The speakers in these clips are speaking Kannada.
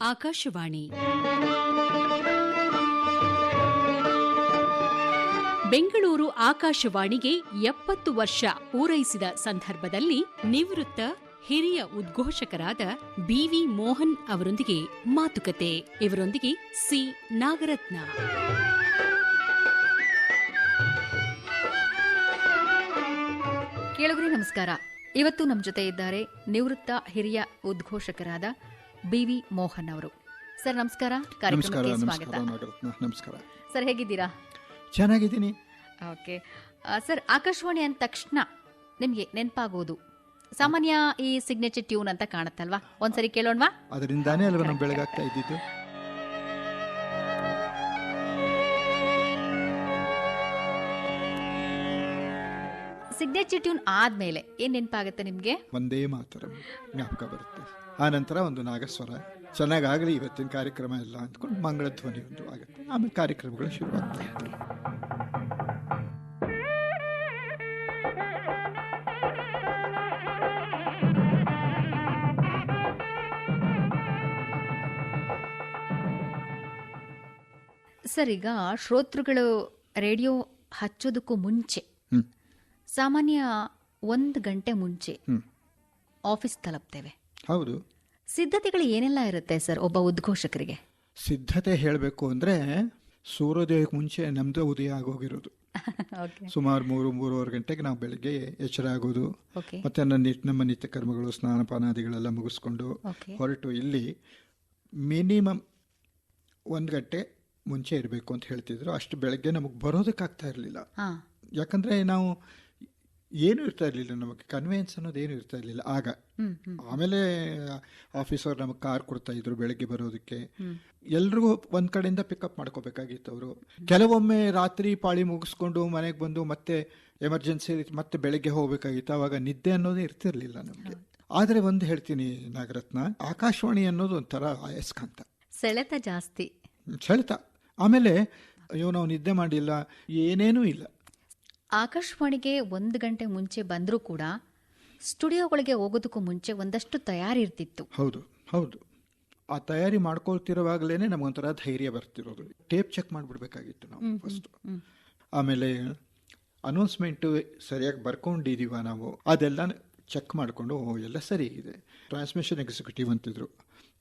ಆಕಾಶವಾಣಿ. ಬೆಂಗಳೂರು ಆಕಾಶವಾಣಿಗೆ ಎಪ್ಪತ್ತು ವರ್ಷ ಪೂರೈಸಿದ ಸಂದರ್ಭದಲ್ಲಿ ನಿವೃತ್ತ ಹಿರಿಯ ಉದ್ಘೋಷಕರಾದ ಬಿವಿ ಮೋಹನ್ ಅವರೊಂದಿಗೆ ಮಾತುಕತೆ. ಇವರೊಂದಿಗೆ ಸಿ. ನಾಗರತ್ನ. ಕೇಳುಗರಿ ನಮಸ್ಕಾರ. ಇವತ್ತು ನಮ್ಮ ಜೊತೆ ಇದ್ದಾರೆ ನಿವೃತ್ತ ಹಿರಿಯ ಉದ್ಘೋಷಕರಾದ ಬಿ ವಿ ಮೋಹನ್ ಅವರು. ಸರ್ ನಮಸ್ಕಾರ. ಕಾರ್ಯಕ್ರಮಕ್ಕೆ ಸ್ವಾಗತ. ನಮಸ್ಕಾರ. ಸರ್ ಹೇಗಿದ್ದೀರಾ? ಚೆನ್ನಾಗಿದ್ದೀನಿ. ಓಕೆ. ಸರ್ ಆಕಾಶವಾಣಿ ಅಂದ ತಕ್ಷಣ ನಿಮಗೆ ನೆನಪಾಗೋದು. ಸಾಮಾನ್ಯ ಈ ಸಿಗ್ನೇಚರ್ ಟ್ಯೂನ್ ಅಂತ ಕಾಣುತ್ತಲ್ವಾ? ಒಂದ್ಸರಿ ಕೇಳೋಣವಾ? ಅದರಿಂದಾನೇ ಅಲ್ವಾ ಬೆಳಗಾಗ್ತಾ ಇದ್ದಿದ್ದು? ಟ್ಯೂನ್ ಆದ್ಮೇಲೆ ಏನ್ ನೆನಪಾಗುತ್ತೆ ನಿಮ್ಗೆ? ಒಂದೇ ಮಾತರ ಜ್ಞಾಪಕ ಬರುತ್ತೆ. ಆ ನಂತರ ಒಂದು ನಾಗಸ್ವರ ಚೆನ್ನಾಗಾಗಲಿ ಇವತ್ತಿನ ಕಾರ್ಯಕ್ರಮ ಎಲ್ಲ ಅಂದ್ಕೊಂಡು ಮಂಗಳ ಧ್ವನಿ ಒಂದು ಆಗುತ್ತೆ. ಆಮೇಲೆ ಕಾರ್ಯಕ್ರಮಗಳು ಶುರುವಾಗುತ್ತೆ ಸರಿ ಈಗ ಶ್ರೋತೃಗಳು ರೇಡಿಯೋ ಹಚ್ಚೋದಕ್ಕೂ ಮುಂಚೆ. ಸಾಮಾನ್ಯ ಒಂದು ಗಂಟೆ ಮುಂಚೆ. ಆಫೀಸ್ ತಲುಪ್ತೇವೆ. ಹೌದು. ಸಿದ್ಧತೆಗಳು ಏನೆಲ್ಲ ಇರುತ್ತೆ ಸರ್ ಒಬ್ಬ ಉದ್ಘೋಷಕರಿಗೆ? ಸಿದ್ಧತೆ ಹೇಳಬೇಕು ಅಂದರೆ ಸೂರ್ಯೋದಯಕ್ಕೆ ಮುಂಚೆ ನಮ್ಮದು ಉದಯ ಆಗೋಗಿರೋದು. ಸುಮಾರು ಮೂರು ಮೂರುವರೆ ಗಂಟೆಗೆ ನಾವು ಬೆಳಿಗ್ಗೆ ಎಚ್ಚರ ಆಗೋದು. ಮತ್ತೆ ನನ್ನ ನಮ್ಮ ನಿತ್ಯ ಕರ್ಮಗಳು ಸ್ನಾನಪಾನಾದಿಗಳೆಲ್ಲ ಮುಗಿಸ್ಕೊಂಡು ಹೊರಟು ಇಲ್ಲಿ ಮಿನಿಮಮ್ ಒಂದು ಗಂಟೆ ಮುಂಚೆ ಇರಬೇಕು ಅಂತ ಹೇಳ್ತಿದ್ರು. ಅಷ್ಟು ಬೆಳಗ್ಗೆ ನಮಗೆ ಬರೋದಕ್ಕಾಗ್ತಾ ಇರಲಿಲ್ಲ. ಯಾಕಂದರೆ ನಾವು ಏನೂ ಇರ್ತಾ ಇರಲಿಲ್ಲ ನಮಗೆ ಕನ್ವೆನ್ಸ್ ಅನ್ನೋದು ಏನೂ ಇರ್ತಾ ಇರಲಿಲ್ಲ. ಆಗ ಆಮೇಲೆ ಆಫೀಸರ್ ನಮಗೆ ಕಾರ್ ಕೊಡ್ತಾ ಇದ್ರು ಬೆಳಗ್ಗೆ ಬರೋದಕ್ಕೆ. ಎಲ್ರಿಗೂ ಒಂದ್ ಕಡೆಯಿಂದ ಪಿಕಪ್ ಮಾಡ್ಕೋಬೇಕಾಗಿತ್ತು ಅವರು. ಕೆಲವೊಮ್ಮೆ ರಾತ್ರಿ ಪಾಳಿ ಮುಗಿಸ್ಕೊಂಡು ಮನೆಗೆ ಬಂದು ಮತ್ತೆ ಎಮರ್ಜೆನ್ಸಿ ಮತ್ತೆ ಬೆಳಗ್ಗೆ ಹೋಗ್ಬೇಕಾಗಿತ್ತು. ಅವಾಗ ನಿದ್ದೆ ಅನ್ನೋದೇ ಇರ್ತಿರ್ಲಿಲ್ಲ ನಮಗೆ. ಆದರೆ ಒಂದು ಹೇಳ್ತೀನಿ ನಾಗರತ್ನ ಆಕಾಶವಾಣಿ ಅನ್ನೋದು ಒಂಥರ ಅಯಸ್ಕಾಂತ ಸೆಳೆತ ಜಾಸ್ತಿ. ಸೆಳೆತ. ಆಮೇಲೆ ಅಯ್ಯೋ ನಾವು ನಿದ್ದೆ ಮಾಡಿಲ್ಲ ಏನೇನೂ ಇಲ್ಲ. ಆಕಾಶವಾಣಿಗೆ ಒಂದು ಗಂಟೆ ಮುಂಚೆ ಬಂದರೂ ಕೂಡ ಸ್ಟುಡಿಯೋಗಳಿಗೆ ಹೋಗೋದಕ್ಕೂ ಮುಂಚೆ ಒಂದಷ್ಟು ತಯಾರಿ ಇರ್ತಿತ್ತು. ಹೌದು ಹೌದು. ಆ ತಯಾರಿ ಮಾಡ್ಕೊಳ್ತಿರುವಾಗಲೇ ನಮಗೊಂಥರ ಧೈರ್ಯ ಬರ್ತಿರೋದು. ಟೇಪ್ ಚೆಕ್ ಮಾಡಿಬಿಡ್ಬೇಕಾಗಿತ್ತು ನಾವು ಫಸ್ಟ್ ಆಮೇಲೆ ಅನೌನ್ಸ್ಮೆಂಟು ಸರಿಯಾಗಿ ಬರ್ಕೊಂಡಿದ್ದೀವ ನಾವು ಅದೆಲ್ಲ ಚೆಕ್ ಮಾಡಿಕೊಂಡು ಓ ಎಲ್ಲ ಸರಿ ಇದೆ. ಟ್ರಾನ್ಸ್ಮಿಷನ್ ಎಕ್ಸಿಕ್ಯೂಟಿವ್ ಅಂತಿದ್ರು.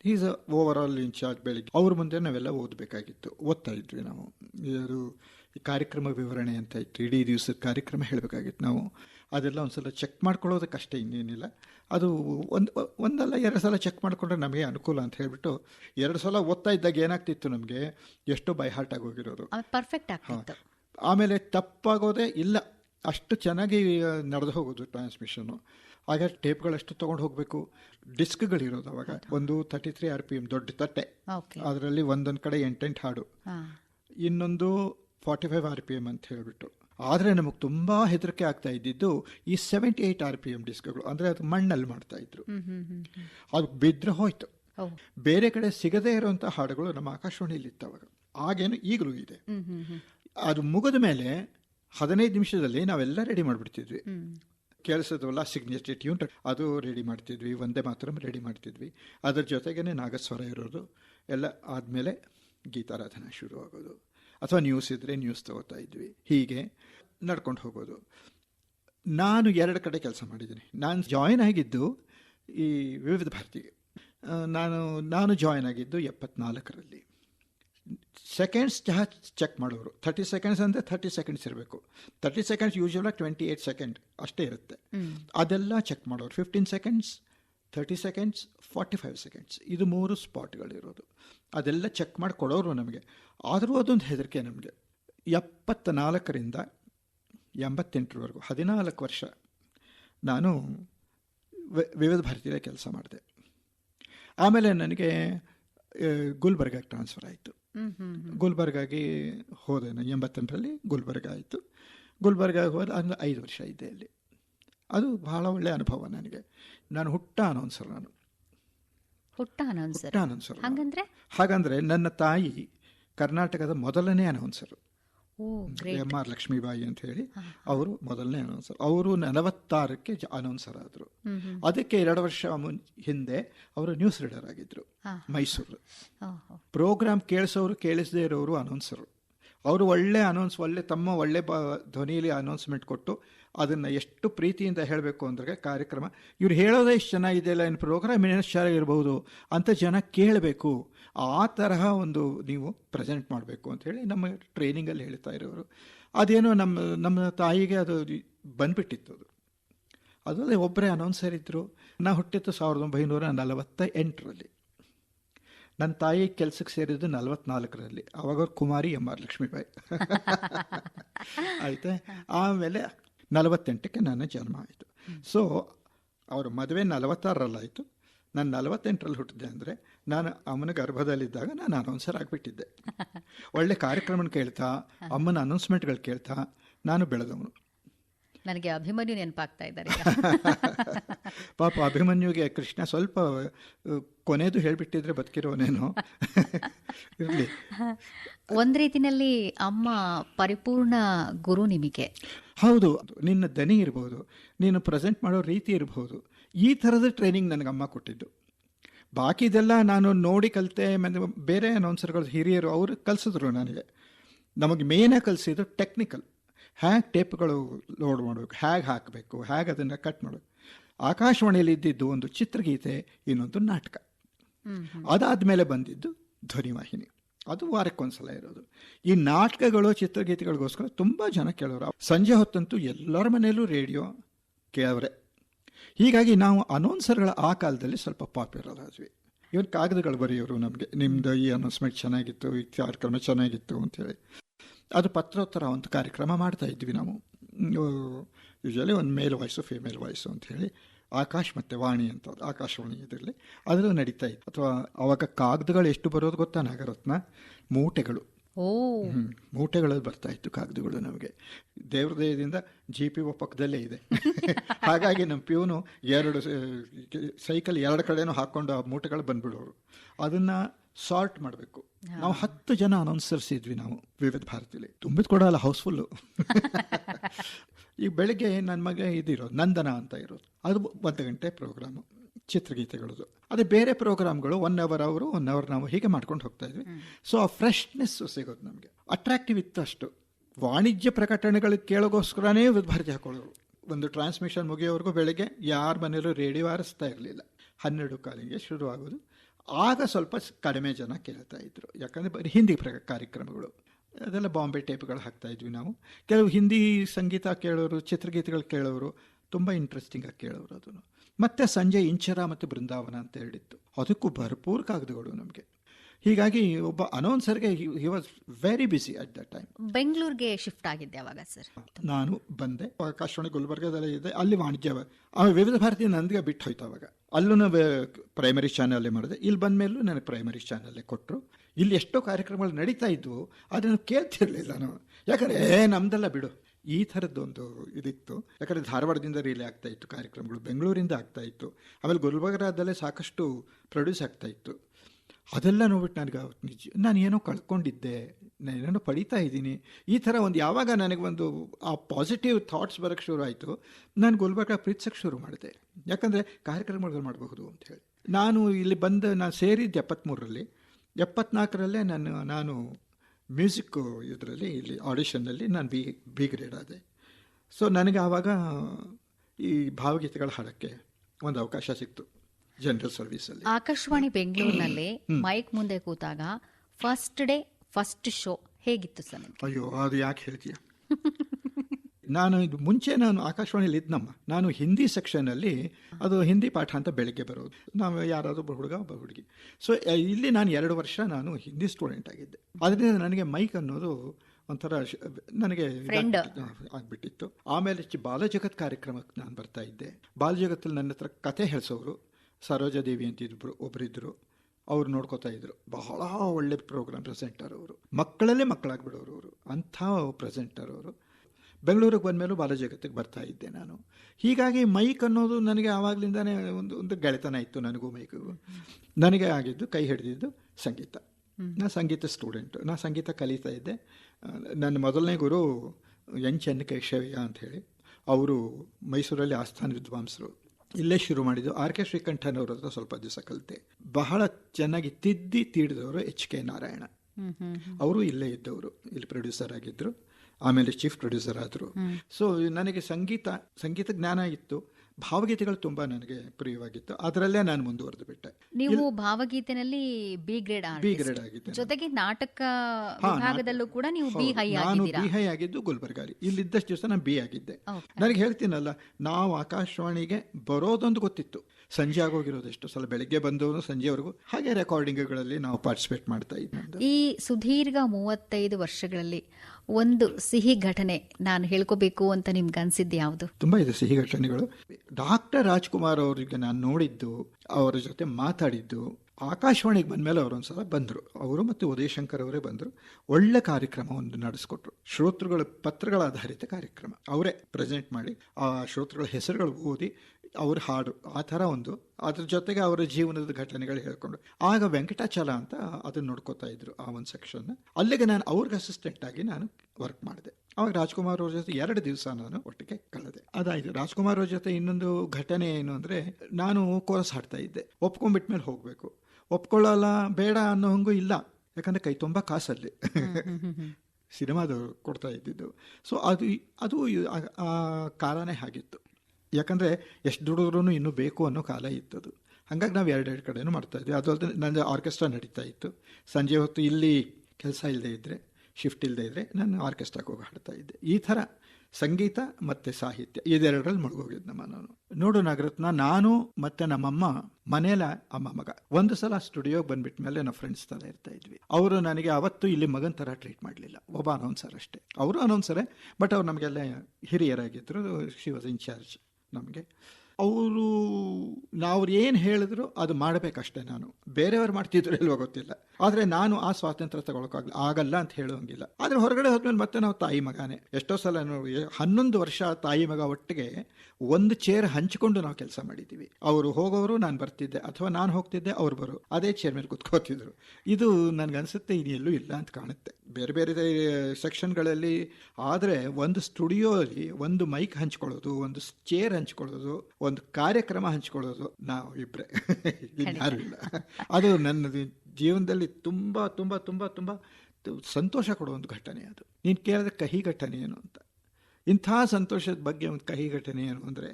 ಈಸ್ ಓವರ್ ಆಲ್ ಇನ್ಚಾರ್ಜ್ ಬೆಳಿಗ್ಗೆ. ಅವ್ರ ಮುಂದೆ ನಾವೆಲ್ಲ ಓದಬೇಕಾಗಿತ್ತು. ಓದ್ತಾ ಇದ್ವಿ ನಾವು. ಇದು ಈ ಕಾರ್ಯಕ್ರಮ ವಿವರಣೆ ಅಂತ ಇತ್ತು. ಇಡೀ ದಿವಸದ ಕಾರ್ಯಕ್ರಮ ಹೇಳಬೇಕಾಗಿತ್ತು ನಾವು. ಅದೆಲ್ಲ ಒಂದ್ಸಲ ಚೆಕ್ ಮಾಡ್ಕೊಳ್ಳೋದಕ್ಕಷ್ಟೇ ಇನ್ನೇನಿಲ್ಲ. ಅದು ಒಂದು ಒಂದಲ್ಲ ಎರಡು ಸಲ ಚೆಕ್ ಮಾಡಿಕೊಂಡ್ರೆ ನಮಗೆ ಅನುಕೂಲ ಅಂತ ಹೇಳಿಬಿಟ್ಟು ಎರಡು ಸಲ ಓದ್ತಾ ಇದ್ದಾಗ ಏನಾಗ್ತಿತ್ತು ನಮಗೆ? ಎಷ್ಟು ಬೈ ಹಾರ್ಟ್ ಆಗೋಗಿರೋದು ಪರ್ಫೆಕ್ಟ್ ಆಮೇಲೆ ತಪ್ಪಾಗೋದೇ ಇಲ್ಲ. ಅಷ್ಟು ಚೆನ್ನಾಗಿ ನಡೆದು ಹೋಗೋದು ಟ್ರಾನ್ಸ್ಮಿಷನು ಆಗ ಟೇಪ್ಗಳಷ್ಟು ತೊಗೊಂಡು ಹೋಗಬೇಕು. ಡಿಸ್ಕ್ಗಳಿರೋದು ಅವಾಗ. ಒಂದು thirty three R P M ದೊಡ್ಡ ತಟ್ಟೆ. ಅದರಲ್ಲಿ ಒಂದೊಂದು ಕಡೆ ಎಂಟೆಂಟು ಹಾಡು. ಇನ್ನೊಂದು forty five R P M ಅಂತ ಹೇಳಿಬಿಟ್ಟು. ಆದರೆ ನಮಗೆ ತುಂಬ ಹೆದರಿಕೆ ಆಗ್ತಾ ಇದ್ದಿದ್ದು ಈ seventy eight R P M ಡಿಸ್ಕ್ಗಳು. ಅಂದರೆ ಅದು ಮಣ್ಣಲ್ಲಿ ಮಾಡ್ತಾ ಇದ್ರು. ಅದು ಬಿದ್ದರೆ ಹೋಯ್ತು. ಬೇರೆ ಕಡೆ ಸಿಗದೇ ಇರುವಂಥ ಹಾಡುಗಳು ನಮ್ಮ ಆಕಾಶವಾಣಿಯಲ್ಲಿ ಇತ್ತು ಅವಾಗ. ಆಗೇನು ಈಗಲೂ ಇದೆ. ಅದು ಮುಗಿದ ಮೇಲೆ ಹದಿನೈದು ನಿಮಿಷದಲ್ಲಿ ನಾವೆಲ್ಲ ರೆಡಿ ಮಾಡಿಬಿಡ್ತಿದ್ವಿ. ಕೇಳಿಸೋದಲ್ಲ ಸಿಗ್ನೇಚರ್ ಟ್ಯೂನ್ ಅದು ರೆಡಿ ಮಾಡ್ತಿದ್ವಿ ಒಂದೇ ಮಾತ್ರ ರೆಡಿ ಮಾಡ್ತಿದ್ವಿ. ಅದರ ಜೊತೆಗೇ ನಾಗಸ್ವರ ಇರೋದು. ಎಲ್ಲ ಆದಮೇಲೆ ಗೀತಾರಾಧನೆ ಶುರು ಆಗೋದು ಅಥವಾ ನ್ಯೂಸ್ ಇದ್ದರೆ ನ್ಯೂಸ್ ತಗೋತಾ ಇದ್ವಿ. ಹೀಗೆ ನಡ್ಕೊಂಡು ಹೋಗೋದು. ನಾನು ಎರಡು ಕಡೆ ಕೆಲಸ ಮಾಡಿದ್ದೀನಿ. ನಾನು ಜಾಯಿನ್ ಆಗಿದ್ದು ಈ ವಿವಿಧ ಭಾರತಿಗೆ. ನಾನು ನಾನು ಜಾಯಿನ್ ಆಗಿದ್ದು ಎಪ್ಪತ್ನಾಲ್ಕರಲ್ಲಿ. ಸೆಕೆಂಡ್ಸ್ ಚಹಾ ಚೆಕ್ ಮಾಡೋರು. ತರ್ಟಿ ಸೆಕೆಂಡ್ಸ್ ಅಂದರೆ ಥರ್ಟಿ ಸೆಕೆಂಡ್ಸ್ ಇರಬೇಕು. ತರ್ಟಿ ಸೆಕೆಂಡ್ಸ್ ಯೂಶ್ವಲಾಗಿ ಟ್ವೆಂಟಿ ಏಯ್ಟ್ ಸೆಕೆಂಡ್ ಅಷ್ಟೇ ಇರುತ್ತೆ. ಅದೆಲ್ಲ ಚೆಕ್ ಮಾಡೋರು. Fifteen seconds thirty seconds forty five seconds ಇದು ಮೂರು ಸ್ಪಾಟ್ಗಳಿರೋದು ಅದೆಲ್ಲ ಚೆಕ್ ಮಾಡಿ ಕೊಡೋರು ನಮಗೆ. ಆದರೂ ಅದೊಂದು ಹೆದರಿಕೆ ನಮಗೆ. ಎಪ್ಪತ್ತ ನಾಲ್ಕರಿಂದ ಎಂಬತ್ತೆಂಟರವರೆಗೂ ಹದಿನಾಲ್ಕು ವರ್ಷ ನಾನು ವಿವಿಧ ಭಾರತೀಯ ಕೆಲಸ ಮಾಡಿದೆ. ಆಮೇಲೆ ನನಗೆ ಗುಲ್ಬರ್ಗಾಗೆ ಟ್ರಾನ್ಸ್ಫರ್ ಆಯಿತು. ಗುಲ್ಬರ್ಗಾಗಿ ಹೋದೆ ನಾನು ಎಂಬತ್ತೆಂಟರಲ್ಲಿ ಗುಲ್ಬರ್ಗ ಆಯಿತು. ಗುಲ್ಬರ್ಗಾಗೆ ಹೋದ ಅಂದರೆ ಐದು ವರ್ಷ ಇದ್ದೆ ಅಲ್ಲಿ. ಅದು ಬಹಳ ಒಳ್ಳೆಯ ಅನುಭವ ನನಗೆ. ನಾನು ಹುಟ್ಟ ಅನೌನ್ಸರ್ ನಾನು. ಹುಟ್ಟ ಅನೌನ್ಸರ್. ಅನೌನ್ಸರ್. ಹಂಗಂದ್ರೆ? ಹಾಗಂದ್ರೆ ನನ್ನ ತಾಯಿ ಕರ್ನಾಟಕದ ಮೊದಲನೇ ಅನೌನ್ಸರ್. ಎಂ ಆರ್ ಲಕ್ಷ್ಮೀಬಾಯಿ ಅಂತ ಹೇಳಿ ಅವರು ಮೊದಲನೇ ಅನೌನ್ಸರ್. ಅವರು ನಲವತ್ತಾರಕ್ಕೆ ಅನೌನ್ಸರ್ ಆದರು. ಅದಕ್ಕೆ ಎರಡು ವರ್ಷ ಹಿಂದೆ ಅವರು ನ್ಯೂಸ್ ರೀಡರ್ ಆಗಿದ್ರು. ಮೈಸೂರು. ಪ್ರೋಗ್ರಾಮ್ ಕೇಳಿಸೋರು ಕೇಳಿಸದೇ ಇರೋರು ಅನೌನ್ಸರು. ಅವರು ಒಳ್ಳೆ ಅನೌನ್ಸ್ ಒಳ್ಳೆ ತಮ್ಮ ಒಳ್ಳೆ ಧ್ವನಿಯಲ್ಲಿ ಅನೌನ್ಸ್ಮೆಂಟ್ ಕೊಟ್ಟು ಅದನ್ನು ಎಷ್ಟು ಪ್ರೀತಿಯಿಂದ ಹೇಳಬೇಕು ಅಂದ್ರೆ ಕಾರ್ಯಕ್ರಮ ಇವ್ರು ಹೇಳೋದೇ ಇಷ್ಟು ಚೆನ್ನಾಗಿದೆಯಲ್ಲ ಏನು ಪ್ರೋಗ್ರಾಮ್ ಇನ್ನಷ್ಟು ಇರಬಹುದು ಅಂತ ಜನ ಕೇಳಬೇಕು. ಆ ತರಹ ಒಂದು ನೀವು ಪ್ರೆಸೆಂಟ್ ಮಾಡಬೇಕು ಅಂತ ಹೇಳಿ ನಮ್ಮ ಟ್ರೈನಿಂಗಲ್ಲಿ ಹೇಳ್ತಾ ಇರೋರು. ಅದೇನೋ ನಮ್ಮ ನಮ್ಮ ತಾಯಿಗೆ ಅದು ಬಂದ್ಬಿಟ್ಟಿತ್ತು ಅದು. ಅದರಲ್ಲಿ ಒಬ್ಬರೇ ಅನೌನ್ಸರ್ ಇದ್ದರು ನಾ ಹುಟ್ಟಿದ್ದು ಸಾವಿರದ ಒಂಬೈನೂರ ನಲವತ್ತ ಎಂಟರಲ್ಲಿ ನನ್ನ ತಾಯಿ ಕೆಲಸಕ್ಕೆ ಸೇರಿದ್ದು ನಲವತ್ನಾಲ್ಕರಲ್ಲಿ. ಅವಾಗ ಅವ್ರು ಕುಮಾರಿ ಎಂ ಆರ್ ಲಕ್ಷ್ಮೀಬಾಯಿ. ಆಯಿತಾ? ಆಮೇಲೆ ನಲವತ್ತೆಂಟಕ್ಕೆ ನನ್ನ ಜನ್ಮ ಆಯಿತು. ಸೊ ಅವರ ಮದುವೆ ನಲವತ್ತಾರರಲ್ಲಾಯಿತು ನಾನು ನಲವತ್ತೆಂಟರಲ್ಲಿ ಹುಟ್ಟಿದೆ ಅಂದರೆ ನಾನು ಅಮ್ಮನ ಗರ್ಭದಲ್ಲಿದ್ದಾಗ ನಾನು ಅನೌನ್ಸರ್ ಆಗಿಬಿಟ್ಟಿದ್ದೆ. ಒಳ್ಳೆ ಕಾರ್ಯಕ್ರಮನ ಕೇಳ್ತಾ ಅಮ್ಮನ ಅನೌನ್ಸ್ಮೆಂಟ್ಗಳು ಕೇಳ್ತಾ ನಾನು ಬೆಳೆದವನು. ನನಗೆ ಅಭಿಮನ್ಯು ನೆನಪಾಗ್ತಾ ಇದ್ದಾರೆ ಪಾಪ ಅಭಿಮನ್ಯುಗೆ ಕೃಷ್ಣ ಸ್ವಲ್ಪ ಕೊನೆಯದು ಹೇಳಿಬಿಟ್ಟಿದ್ರೆ ಬದುಕಿರೋನೇನೋ. ಇರಲಿ. ಒಂದ್ ರೀತಿನಲ್ಲಿ ಅಮ್ಮ ಪರಿಪೂರ್ಣ ಗುರು ನಿಮಗೆ. ಹೌದು ನಿನ್ನ ದನಿ ಇರಬಹುದು ನೀನು ಪ್ರೆಸೆಂಟ್ ಮಾಡೋ ರೀತಿ ಇರಬಹುದು ಈ ಥರದ ಟ್ರೈನಿಂಗ್ ನನಗೆ ಅಮ್ಮ ಕೊಟ್ಟಿದ್ದು. ಬಾಕಿದೆಲ್ಲ ನಾನು ನೋಡಿ ಕಲಿತೆ ಮತ್ತು ಬೇರೆ ಅನೌನ್ಸರ್ಗಳು ಹಿರಿಯರು ಅವರು ಕಲಿಸಿದ್ರು ನನಗೆ. ನಮಗೆ ಮೇನಾಗಿ ಕಲಿಸಿದ್ದು ಟೆಕ್ನಿಕಲ್ ಹ್ಯಾಗೆ ಟೇಪ್ಗಳು ಲೋಡ್ ಮಾಡಬೇಕು ಹೇಗೆ ಹಾಕಬೇಕು ಹೇಗೆ ಅದನ್ನು ಕಟ್ ಮಾಡಬೇಕು ಆಕಾಶವಾಣಿಯಲ್ಲಿ ಇದ್ದಿದ್ದು ಒಂದು ಚಿತ್ರಗೀತೆ ಇನ್ನೊಂದು ನಾಟಕ. ಅದಾದ ಮೇಲೆ ಬಂದಿದ್ದು ಧ್ವನಿವಾಹಿನಿ. ಅದು ವಾರಕ್ಕೊಂದ್ಸಲ ಇರೋದು. ಈ ನಾಟಕಗಳು, ಚಿತ್ರಗೀತೆಗಳಿಗೋಸ್ಕರ ತುಂಬ ಜನ ಕೇಳೋರು. ಸಂಜೆ ಹೊತ್ತಂತೂ ಎಲ್ಲರ ಮನೆಯಲ್ಲೂ ರೇಡಿಯೋ ಕೇಳವ್ರೆ. ಹೀಗಾಗಿ ನಾವು ಅನೌನ್ಸರ್ಗಳ ಆ ಕಾಲದಲ್ಲಿ ಸ್ವಲ್ಪ ಪಾಪ್ಯುಲರ್ ಆದ್ವಿ. ಇವನ್ ಕಾಗದಗಳು ಬರೆಯೋರು ನಮಗೆ. ನಿಮ್ದು ಈ ಅನೌನ್ಸ್ಮೆಂಟ್ ಚೆನ್ನಾಗಿತ್ತು, ಈ ಕಾರ್ಯಕ್ರಮ ಚೆನ್ನಾಗಿತ್ತು ಅಂತೇಳಿ. ಅದು ಪತ್ರೋತ್ತರ ಒಂದು ಕಾರ್ಯಕ್ರಮ ಮಾಡ್ತಾ ಇದ್ವಿ ನಾವು. ಯೂಶಲಿ ಒಂದು ಮೇಲ್ ವಾಯ್ಸು ಫಿಮೇಲ್ ವಾಯ್ಸು ಅಂತ ಹೇಳಿ ಆಕಾಶ್ ಮತ್ತು ವಾಣಿ ಅಂತ ಆಕಾಶವಾಣಿ ಇದರಲ್ಲಿ. ಅದರಲ್ಲೂ ನಡೀತಾ ಇತ್ತು. ಅಥವಾ ಅವಾಗ ಕಾಗದಗಳು ಎಷ್ಟು ಬರೋದು ಗೊತ್ತಾ ನಾಗರತ್ನ? ಮೂಟೆಗಳು. ಮೂಟೆಗಳಲ್ಲಿ ಬರ್ತಾ ಇತ್ತು ಕಾಗದಗಳು ನಮಗೆ. ದೇವ್ರ ದೇಹದಿಂದ ಜಿ ಪಿ ಒ ಪಕ್ಕದಲ್ಲೇ ಇದೆ. ಹಾಗಾಗಿ ನಮ್ಮ ಪ್ಯೂನು ಎರಡು ಸೈಕಲ್ ಎರಡು ಕಡೆನೂ ಹಾಕ್ಕೊಂಡು ಆ ಮೂಟೆಗಳು ಬಂದ್ಬಿಡೋರು. ಅದನ್ನು ಸಾರ್ಟ್ ಮಾಡಬೇಕು. ನಾವು ಹತ್ತು ಜನ ಅನೌನ್ಸರ್ಸ್ ಇದ್ವಿ ನಾವು ವಿವಿಧ ಭಾರತಿಲಿ. ತುಂಬಿದ್ ಕೊಡಲ್ಲ ಹೌಸ್ಫುಲ್ಲು ಈಗ ಬೆಳಗ್ಗೆ ನನ್ನ ಮಗ ಇದಿರೋದು ನಂದನ ಅಂತ ಇರೋದು. ಅದು ಒಂದು ಗಂಟೆ ಪ್ರೋಗ್ರಾಮು ಚಿತ್ರಗೀತೆಗಳದು. ಅದೇ ಬೇರೆ ಪ್ರೋಗ್ರಾಮ್ಗಳು ಒನ್ ಅವರ್ ಅವರು ಒನ್ ಅವರ್ ನಾವು ಹೀಗೆ ಮಾಡ್ಕೊಂಡು ಹೋಗ್ತಾ ಇದ್ವಿ. ಸೊ ಆ ಫ್ರೆಶ್ನೆಸ್ಸು ಸಿಗೋದು ನಮಗೆ. ಅಟ್ರಾಕ್ಟಿವ್ ಇತ್ತಷ್ಟು ವಾಣಿಜ್ಯ ಪ್ರಕಟಣೆಗಳಿಗೆ ಕೇಳೋಗೋಸ್ಕರನೇ ಭರ್ತಿ ಹಾಕೊಳ್ಳೋರು. ಒಂದು ಟ್ರಾನ್ಸ್ಮಿಷನ್ ಮುಗಿಯೋವರೆಗೂ ಬೆಳಗ್ಗೆ ಯಾರ ಮನೆಯಲ್ಲೂ ರೇಡಿಯೋ ಆರಿಸ್ತಾ ಇರಲಿಲ್ಲ. ಹನ್ನೆರಡು ಕಾಲಿಗೆ ಶುರು ಆಗೋದು ಆಗ ಸ್ವಲ್ಪ ಕಡಿಮೆ ಜನ ಕೇಳ್ತಾ ಇದ್ರು. ಯಾಕಂದರೆ ಬರೀ ಹಿಂದಿ ಪ್ರ ಕಾರ್ಯಕ್ರಮಗಳು. ಅದೆಲ್ಲ ಬಾಂಬೆ ಟೇಪ್ಗಳು ಹಾಕ್ತಾ ಇದ್ವಿ ನಾವು. ಕೆಲವು ಹಿಂದಿ ಸಂಗೀತ ಕೇಳೋರು ಚಿತ್ರಗೀತೆಗಳು ಕೇಳೋರು ತುಂಬ ಇಂಟ್ರೆಸ್ಟಿಂಗಾಗಿ ಕೇಳೋರು ಅದನ್ನು. ಮತ್ತೆ ಸಂಜೆ ಇಂಚರ ಮತ್ತು ಬೃಂದಾವನ ಅಂತ ಹೇಳಿತ್ತು. ಅದಕ್ಕೂ ಭರ್ಪೂರ್ ಕಾಗದಗಳು ನಮಗೆ. ಹೀಗಾಗಿ ಒಬ್ಬ ಅನೌನ್ಸರ್ಗೆ he was very busy at the time ಬೆಂಗಳೂರಿಗೆ ಶಿಫ್ಟ್ ಆಗಿದ್ದೆ ಅವಾಗ ಸರ್ ನಾನು ಬಂದೆ. ಆಕಾಶವಾಣಿ ಗುಲ್ಬರ್ಗದಲ್ಲೇ ಇದೆ ಅಲ್ಲಿ ವಾಣಿಜ್ಯ ವಿವಿಧ ಭಾರತಿ ನಂದಿಗೆ ಬಿಟ್ಟು ಹೋಯ್ತು ಅವಾಗ. ಅಲ್ಲೂ ಪ್ರೈಮರಿ ಚಾನಲ್ಲೇ ಮಾಡಿದೆ. ಇಲ್ಲಿ ಬಂದ ಮೇಲೂ ನನಗೆ ಪ್ರೈಮರಿ ಚಾನಲ್ಲೇ ಕೊಟ್ಟರು ಇಲ್ಲಿ ಎಷ್ಟೋ ಕಾರ್ಯಕ್ರಮಗಳು ನಡೀತಾ ಇದ್ವು ಅದನ್ನು ಕೇಳ್ತಿರಲಿಲ್ಲ ನಾವು ಯಾಕಂದರೆ, ಏ, ನಮ್ದೆಲ್ಲ ಬಿಡು. ಈ ಥರದ್ದೊಂದು ಇದಿತ್ತು. ಯಾಕಂದರೆ, ಧಾರವಾಡದಿಂದ ರಿಲೇ ಆಗ್ತಾ ಇತ್ತು ಕಾರ್ಯಕ್ರಮಗಳು, ಬೆಂಗಳೂರಿಂದ ಆಗ್ತಾ ಇತ್ತು. ಆಮೇಲೆ ಗುಲ್ಬರ್ಗದಲ್ಲೇ ಸಾಕಷ್ಟು ಪ್ರೊಡ್ಯೂಸ್ ಆಗ್ತಾ ಇತ್ತು. ಅದೆಲ್ಲ ನೋಡ್ಬಿಟ್ಟು ನನಗೆ ನಿಜ ನಾನು ಏನೋ ಕಳ್ಕೊಂಡಿದ್ದೆ ನಾನು ಏನೋ ಪಡಿತಾ ಇದ್ದೀನಿ. ಈ ಥರ ಒಂದು ಯಾವಾಗ ನನಗೆ ಒಂದು, ಆ ಪಾಸಿಟಿವ್ ಥಾಟ್ಸ್ ಬರೋಕ್ಕೆ ಶುರು ಆಯಿತು, ನಾನು ಗುಲ್ಬರ್ಗ ಪ್ರೀತಿಸೋಕ್ಕೆ ಶುರು ಮಾಡಿದೆ. ಯಾಕಂದರೆ, ಕಾರ್ಯಕ್ರಮಗಳು ಮಾಡಬಹುದು ಅಂತ ಹೇಳಿ. ನಾನು ಇಲ್ಲಿ ಬಂದು, ನಾನು ಸೇರಿದ್ದೆ ಎಪ್ಪತ್ತ್ಮೂರರಲ್ಲಿ ಎಪ್ಪತ್ನಾಲ್ಕರಲ್ಲೇ ನಾನು ನಾನು ಮ್ಯೂಸಿಕ್ ಇದರಲ್ಲಿ ಇಲ್ಲಿ ಆಡಿಷನ್ನಲ್ಲಿ ನಾನು ಬಿ ಬಿ ಗ್ರೇಡ್ ಆದೆ. ಸೊ ನನಗೆ ಆವಾಗ ಈ ಭಾವಗೀತೆಗಳ ಹಾಡೋಕ್ಕೆ ಒಂದು ಅವಕಾಶ ಸಿಕ್ತು ಜನರಲ್ ಸರ್ವಿಸಲ್ಲಿ ಆಕಾಶವಾಣಿ ಬೆಂಗಳೂರಿನಲ್ಲಿ ಮೈಕ್ ಮುಂದೆ ಕೂತಾಗ ಫಸ್ಟ್ ಡೇ ಫಸ್ಟ್ ಶೋ ಹೇಗಿತ್ತು ಸರ್ ಅಯ್ಯೋ ಅದು ಯಾಕೆ ಹೇಳ್ತೀಯ? ನಾನು ಇದು ಮುಂಚೆ ನಾನು ಆಕಾಶವಾಣಿಯಲ್ಲಿ ಇದ್ನಮ್ಮ. ನಾನು ಹಿಂದಿ ಸೆಕ್ಷನಲ್ಲಿ ಅದು ಹಿಂದಿ ಪಾಠ ಅಂತ ಬೆಳಗ್ಗೆ ಬರೋದು. ನಾವು ಯಾರಾದರೂ ಒಬ್ಬ ಹುಡುಗ ಒಬ್ಬ ಹುಡುಗಿ. ಸೊ ಇಲ್ಲಿ ನಾನು ಎರಡು ವರ್ಷ ನಾನು ಹಿಂದಿ ಸ್ಟೂಡೆಂಟ್ ಆಗಿದ್ದೆ. ಅದರಿಂದ ನನಗೆ ಮೈಕ್ ಅನ್ನೋದು ಒಂಥರ ನನಗೆ. ಆಗ್ಬಿಟ್ಟಿತ್ತು. ಆಮೇಲೆ ಬಾಲಜಗತ್ ಕಾರ್ಯಕ್ರಮಕ್ಕೆ ನಾನು ಬರ್ತಾ ಇದ್ದೆ. ಬಾಲಜಗತ್ತಲ್ಲಿ ನನ್ನ ಹತ್ರ ಕತೆ ಹೇಳಿಸೋರು ಸರೋಜಾದೇವಿ ಅಂತ ಇದ್ರು ಒಬ್ಬರಿದ್ದರು ಅವ್ರು ನೋಡ್ಕೋತಾ ಇದ್ರು. ಬಹಳ ಒಳ್ಳೆ ಪ್ರೋಗ್ರಾಮ್ ಪ್ರೆಸೆಂಟರ್ ಅವರು. ಮಕ್ಕಳಲ್ಲೇ ಮಕ್ಕಳಾಗ್ಬಿಡೋರು ಅವರು. ಅಂಥ ಪ್ರೆಸೆಂಟರ್ ಅವರು. ಬೆಂಗಳೂರಿಗೆ ಬಂದಮೇಲೂ ಬಾಲಜಗತ್ತಿಗೆ ಬರ್ತಾ ಇದ್ದೆ ನಾನು. ಹೀಗಾಗಿ ಮೈಕ್ ಅನ್ನೋದು ನನಗೆ ಆವಾಗಲಿಂದನೇ ಒಂದು ಒಂದು ಗೆಳೆತನ ಇತ್ತು ನನಗೂ ಮೈಕಿಗೂ. ನನಗೆ ಆಗಿದ್ದು ಕೈ ಹಿಡಿದಿದ್ದು ಸಂಗೀತ. ನಾನು ಸಂಗೀತ ಸ್ಟೂಡೆಂಟು ನಾನು ಸಂಗೀತ ಕಲಿತಾ ಇದ್ದೆ. ನನ್ನ ಮೊದಲನೇ ಗುರು ಎನ್ ಚನ್ನಕೇಶವಯ್ಯ ಅಂತ ಹೇಳಿ ಅವರು ಮೈಸೂರಲ್ಲಿ ಆಸ್ಥಾನ ವಿದ್ವಾಂಸರು. ಇಲ್ಲೇ ಶುರು ಮಾಡಿದ್ದು ಆರ್ ಕೆ ಶ್ರೀಕಂಠನವ್ರ ಹತ್ರ ಸ್ವಲ್ಪ ದಿವಸ ಕಲಿತೆ. ಬಹಳ ಚೆನ್ನಾಗಿ ತಿದ್ದಿ ತೀಡಿದವರು ಎಚ್ ಕೆ ನಾರಾಯಣ. ಅವರು ಇಲ್ಲೇ ಇದ್ದವರು ಇಲ್ಲಿ ಪ್ರೊಡ್ಯೂಸರ್ ಆಗಿದ್ದರು ಆಮೇಲೆ ಚೀಫ್ ಪ್ರೊಡ್ಯೂಸರ್ ಆದರು. ಸೊ ನನಗೆ ಸಂಗೀತ ಸಂಗೀತ ಜ್ಞಾನ ಇತ್ತು. ಭಾವಗೀತೆಗಳು ತುಂಬಾ ನನಗೆ ಪ್ರಿಯವಾಗಿತ್ತು. ಅದರಲ್ಲೇ ನಾನು ಮುಂದುವರೆದು ಬಿಟ್ಟೆ. ನೀವು ಭಾವಗೀತೆನಲ್ಲಿ ಬಿ ಗ್ರೇಡ್ ಬಿ ಗ್ರೇಡ್ ಆಗಿದ್ದೆ ಜೊತೆಗೆ ನಾಟಕ ವಿಭಾಗದಲ್ಲೂ ಕೂಡ ನೀವು ಬಿ. ಹೈ ನಾನು ಬಿ ಹೈ ಆಗಿದ್ದು ಇಲ್ಲಿ ಇದ್ದಷ್ಟು ದಿವಸ ನಾನು ಬಿ ಆಗಿದ್ದೆ. ನನಗೆ ಹೇಳ್ತೀನಲ್ಲ ನಾವು ಆಕಾಶವಾಣಿಗೆ ಬರೋದೊಂದು ಗೊತ್ತಿತ್ತು. ಸಂಜೆ ಆಗೋಗಿರೋದು ಎಷ್ಟು ಸಲ ಬೆಳಿಗ್ಗೆ ಬಂದವನು ಸಂಜೆವರೆಗೂ ಹಾಗೆ ರೆಕಾರ್ಡಿಂಗ್ಗಳಲ್ಲಿ ನಾವು ಪಾರ್ಟಿಸಿಪೇಟ್ ಮಾಡ್ತಾ ಇದ್ದೆ ಈ ಸುದೀರ್ಘ ಮೂವತ್ತೈದು ವರ್ಷಗಳಲ್ಲಿ ಒಂದು ಸಿಹಿ ಘಟನೆ ನಾನು ಹೇಳ್ಕೋಬೇಕು ಅಂತ ನಿಮ್ಗೆ ಅನ್ಸಿದ್ದು ಯಾವುದು? ತುಂಬಾ ಇದೆ ಸಿಹಿ ಘಟನೆಗಳು. ಡಾಕ್ಟರ್ ರಾಜ್ಕುಮಾರ್ ಅವರಿಗೆ ನಾನು ನೋಡಿದ್ದು ಅವರ ಜೊತೆ ಮಾತಾಡಿದ್ದು ಆಕಾಶವಾಣಿಗೆ ಬಂದಮೇಲೆ ಅವರೊಂದ್ಸಲ ಬಂದರು. ಅವರು ಮತ್ತು ಉದಯಶಂಕರ್ ಅವರೇ ಬಂದರು. ಒಳ್ಳೆ ಕಾರ್ಯಕ್ರಮ ಒಂದು ನಡೆಸ್ಕೊಟ್ರು. ಶ್ರೋತೃಗಳ ಪತ್ರಗಳ ಆಧಾರಿತ ಕಾರ್ಯಕ್ರಮ. ಅವರೇ ಪ್ರೆಸೆಂಟ್ ಮಾಡಿ ಆ ಶ್ರೋತೃಗಳ ಹೆಸರುಗಳು ಓದಿ ಅವ್ರ ಹಾಡು ಆ ಥರ ಒಂದು. ಅದ್ರ ಜೊತೆಗೆ ಅವರ ಜೀವನದ ಘಟನೆಗಳು ಹೇಳ್ಕೊಂಡು. ಆಗ ವೆಂಕಟಾಚಲ ಅಂತ ಅದನ್ನ ನೋಡ್ಕೋತಾ ಇದ್ರು ಆ ಒಂದು ಸೆಕ್ಷನ್ ಅಲ್ಲಿಗೆ ನಾನು ಅವ್ರಿಗೆ ಅಸಿಸ್ಟೆಂಟ್ ಆಗಿ ನಾನು ವರ್ಕ್ ಮಾಡಿದೆ. ಅವಾಗ ರಾಜ್ಕುಮಾರ್ ಅವ್ರ ಜೊತೆ ಎರಡು ದಿವಸ ನಾನು ಒಟ್ಟಿಗೆ ಕಳೆದೆ. ಅದಾಯ್ತು. ರಾಜ್ಕುಮಾರ್ ಅವ್ರ ಜೊತೆ ಇನ್ನೊಂದು ಘಟನೆ ಏನು ಅಂದರೆ ನಾನು ಕೋರಸ್ ಹಾಡ್ತಾ ಇದ್ದೆ. ಒಪ್ಕೊಂಡ್ಬಿಟ್ಮೇಲೆ ಹೋಗಬೇಕು. ಒಪ್ಕೊಳ್ಳಲ್ಲ ಬೇಡ ಅನ್ನೋ ಹಂಗೂ ಇಲ್ಲ. ಯಾಕಂದರೆ ಕೈ ತುಂಬ ಕಾಸಲ್ಲಿ. ಸಿನಿಮಾದವರು ಕೊಡ್ತಾ ಇದ್ದಿದ್ದು. ಸೊ ಅದು ಅದು ಆ- ಆ ಕಾಲನೇ ಆಗಿತ್ತು. ಯಾಕಂದರೆ ಎಷ್ಟು ದುಡಿದ್ರೂ ಇನ್ನೂ ಬೇಕು ಅನ್ನೋ ಕಾಲ ಇತ್ತದು ಹಾಗಾಗಿ ನಾವು ಎರಡೆರಡು ಕಡೆಯೂ ಮಾಡ್ತಾಯಿದ್ವಿ ಅದು ನನ್ನ ಆರ್ಕೆಸ್ಟ್ರಾ ನಡೀತಾ ಇತ್ತು. ಸಂಜೆ ಹೊತ್ತು ಇಲ್ಲಿ ಕೆಲಸ ಇಲ್ಲದೆ ಇದ್ದರೆ ಶಿಫ್ಟ್ ಇಲ್ಲದೆ ಇದ್ದರೆ ನಾನು ಆರ್ಕೆಸ್ಟ್ರಾಕ್ಕೆ ಹೋಗಿ ಹಾಡ್ತಾ ಇದ್ದೆ. ಈ ಥರ ಸಂಗೀತ ಮತ್ತು ಸಾಹಿತ್ಯ ಇದೆರಡರಲ್ಲಿ ಮುಳುಗೋಗಿದ್ನಮ್ಮ ನಾನು. ನೋಡು ನಾಗರತ್ನ, ನಾನು ಮತ್ತು ನಮ್ಮಮ್ಮ, ಮನೇಲ ಅಮ್ಮ ಮಗ. ಒಂದು ಸಲ ಸ್ಟುಡಿಯೋಗೆ ಬಂದ್ಬಿಟ್ಟ ಮೇಲೆ ನಾವು ಫ್ರೆಂಡ್ಸ್ ಥರ ಇರ್ತಾ ಇದ್ವಿ. ಅವರು ನನಗೆ ಅವತ್ತು ಇಲ್ಲಿ ಮಗನ ಥರ ಟ್ರೀಟ್ ಮಾಡಲಿಲ್ಲ. ಒಬ್ಬ ಅನೌನ್ಸರ್ ಅಷ್ಟೇ. ಅವರು ಅನೌನ್ಸರೇ ಬಟ್ ಅವ್ರು ನಮಗೆಲ್ಲ ಹಿರಿಯರಾಗಿದ್ದರು ಶಿ ವಾಸ್ ಇನ್ಚಾರ್ಜ್ ನಮಗೆ ಅವರು ನಾವು ಏನು ಹೇಳಿದ್ರು ಅದು ಮಾಡಬೇಕಷ್ಟೇ ನಾನು. ಬೇರೆಯವ್ರು ಮಾಡ್ತಿದ್ರು ಇಲ್ವೋ ಗೊತ್ತಿಲ್ಲ. ಆದರೆ ನಾನು ಆ ಸ್ವಾತಂತ್ರ್ಯ ತಗೊಳಕ್ಕಾಗಲ್ಲ ಆಗಲ್ಲ ಅಂತ ಹೇಳುವಂಗಿಲ್ಲ. ಆದರೆ ಹೊರಗಡೆ ಹೋದ್ಮೇಲೆ ಮತ್ತೆ ನಾವು ತಾಯಿ ಮಗನೇ. ಎಷ್ಟೋ ಸಲ ನೋಡಿ ಹನ್ನೊಂದು ವರ್ಷ ತಾಯಿ ಮಗ ಒಟ್ಟಿಗೆ ಒಂದು ಚೇರ್ ಹಂಚಿಕೊಂಡು ನಾವು ಕೆಲಸ ಮಾಡಿದ್ದೀವಿ ಅವರು ಹೋಗೋರು ನಾನು ಬರ್ತಿದ್ದೆ, ಅಥವಾ ನಾನು ಹೋಗ್ತಿದ್ದೆ, ಅವ್ರು ಬರೋ, ಅದೇ ಚೇರ್ ಮೇಲೆ ಕುತ್ಕೋತಿದ್ರು. ಇದು ನನಗನ್ಸುತ್ತೆ ಇದು ಎಲ್ಲೂ ಇಲ್ಲ ಅಂತ ಕಾಣುತ್ತೆ. ಬೇರೆ ಬೇರೆ ಸೆಕ್ಷನ್ಗಳಲ್ಲಿ ಆದರೆ ಒಂದು ಸ್ಟುಡಿಯೋಲಿ ಒಂದು ಮೈಕ್ ಹಂಚ್ಕೊಳ್ಳೋದು, ಒಂದು ಚೇರ್ ಹಂಚ್ಕೊಳ್ಳೋದು ಒಂದು ಕಾರ್ಯಕ್ರಮ ಹಂಚ್ಕೊಳ್ಳೋದು ನಾವು ಇಬ್ಬರೇ ಯಾರು ಇಲ್ಲ. ಅದು ನನ್ನ ಜೀವನದಲ್ಲಿ ತುಂಬ ತುಂಬ ತುಂಬ ತುಂಬ ಸಂತೋಷ ಕೊಡೋ ಒಂದು ಘಟನೆ ಅದು. ನೀನು ಕೇಳಿದ ಕಹಿ ಘಟನೆ ಏನು ಅಂತ. ಇಂಥ ಸಂತೋಷದ ಬಗ್ಗೆ ಒಂದು ಕಹಿ ಘಟನೆ ಏನು ಅಂದರೆ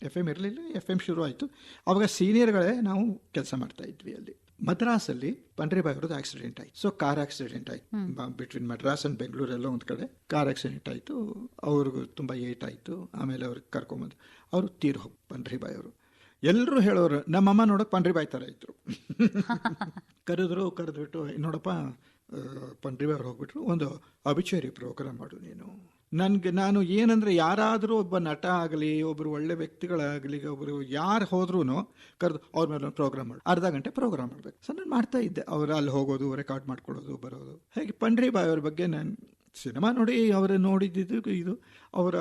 ಎಫ್ ಎಂ ಇರಲಿಲ್ಲ ಎಫ್ ಎಂ ಶುರು ಆಯಿತು ಆವಾಗ ಸೀನಿಯರ್ಗಳೇ ನಾವು ಕೆಲಸ ಮಾಡ್ತಾ ಇದ್ವಿ ಅಲ್ಲಿ. ಮದ್ರಾಸಲ್ಲಿ ಪಂಡ್ರಿಬಾಯ್ ಅವ್ರದ್ದು ಆಕ್ಸಿಡೆಂಟ್ ಆಯ್ತು. ಸೊ ಕಾರ್ ಆಕ್ಸಿಡೆಂಟ್ ಆಯ್ತು. ಬಿಟ್ವೀನ್ ಮದ್ರಾಸ್ ಆ್ಯಂಡ್ ಬೆಂಗಳೂರೆಲ್ಲ ಒಂದು ಕಡೆ ಕಾರ್ ಆಕ್ಸಿಡೆಂಟ್ ಆಯಿತು. ಅವ್ರಿಗೂ ತುಂಬ ಏಟ್ ಆಯಿತು. ಆಮೇಲೆ ಅವ್ರಿಗೆ ಕರ್ಕೊಂಬಂದು ಅವರು ತೀರು ಹೋಗಿ ಪಂಡ್ರಿಬಾಯ್ ಅವರು ಎಲ್ಲರೂ ಹೇಳೋರು ನಮ್ಮಮ್ಮ ನೋಡೋಕೆ ಪಂಡ್ರಿಬಾಯ್ ಥರ ಇದ್ರು. ಕರೆದ್ರು ಕರೆದ್ಬಿಟ್ಟು ನೋಡಪ್ಪ ಪಂಡ್ರಿಬಾಯ್ ಹೋಗ್ಬಿಟ್ರು. ಒಂದು ಅಬಿಚೇರಿ ಪ್ರೋಗ್ರಾಮ್ ಮಾಡು ನೀನು. ನನಗೆ ನಾನು ಏನಂದರೆ ಯಾರಾದರೂ ಒಬ್ಬ ನಟ ಆಗಲಿ ಒಬ್ಬರು ಒಳ್ಳೆ ವ್ಯಕ್ತಿಗಳಾಗಲಿ ಒಬ್ಬರು ಯಾರು ಹೋದ್ರೂ ಕರೆದು ಅವ್ರ ಮೇಲೆ ಪ್ರೋಗ್ರಾಮ್ ಮಾಡಿ. ಅರ್ಧ ಗಂಟೆ ಪ್ರೋಗ್ರಾಮ್ ಮಾಡಬೇಕು. ಸೊ ನಾನು ಮಾಡ್ತಾ ಇದ್ದೆ. ಅವ್ರು ಅಲ್ಲಿ ಹೋಗೋದು ರೆಕಾರ್ಡ್ ಮಾಡ್ಕೊಳ್ಳೋದು, ಬರೋದು. ಹೇಗೆ? ಪಂಡ್ರಿ ಬಾಯ್ ಅವ್ರ ಬಗ್ಗೆ ನಾನು ಸಿನಿಮಾ ನೋಡಿ ಅವರು ನೋಡಿದ್ದು ಇದು. ಅವರ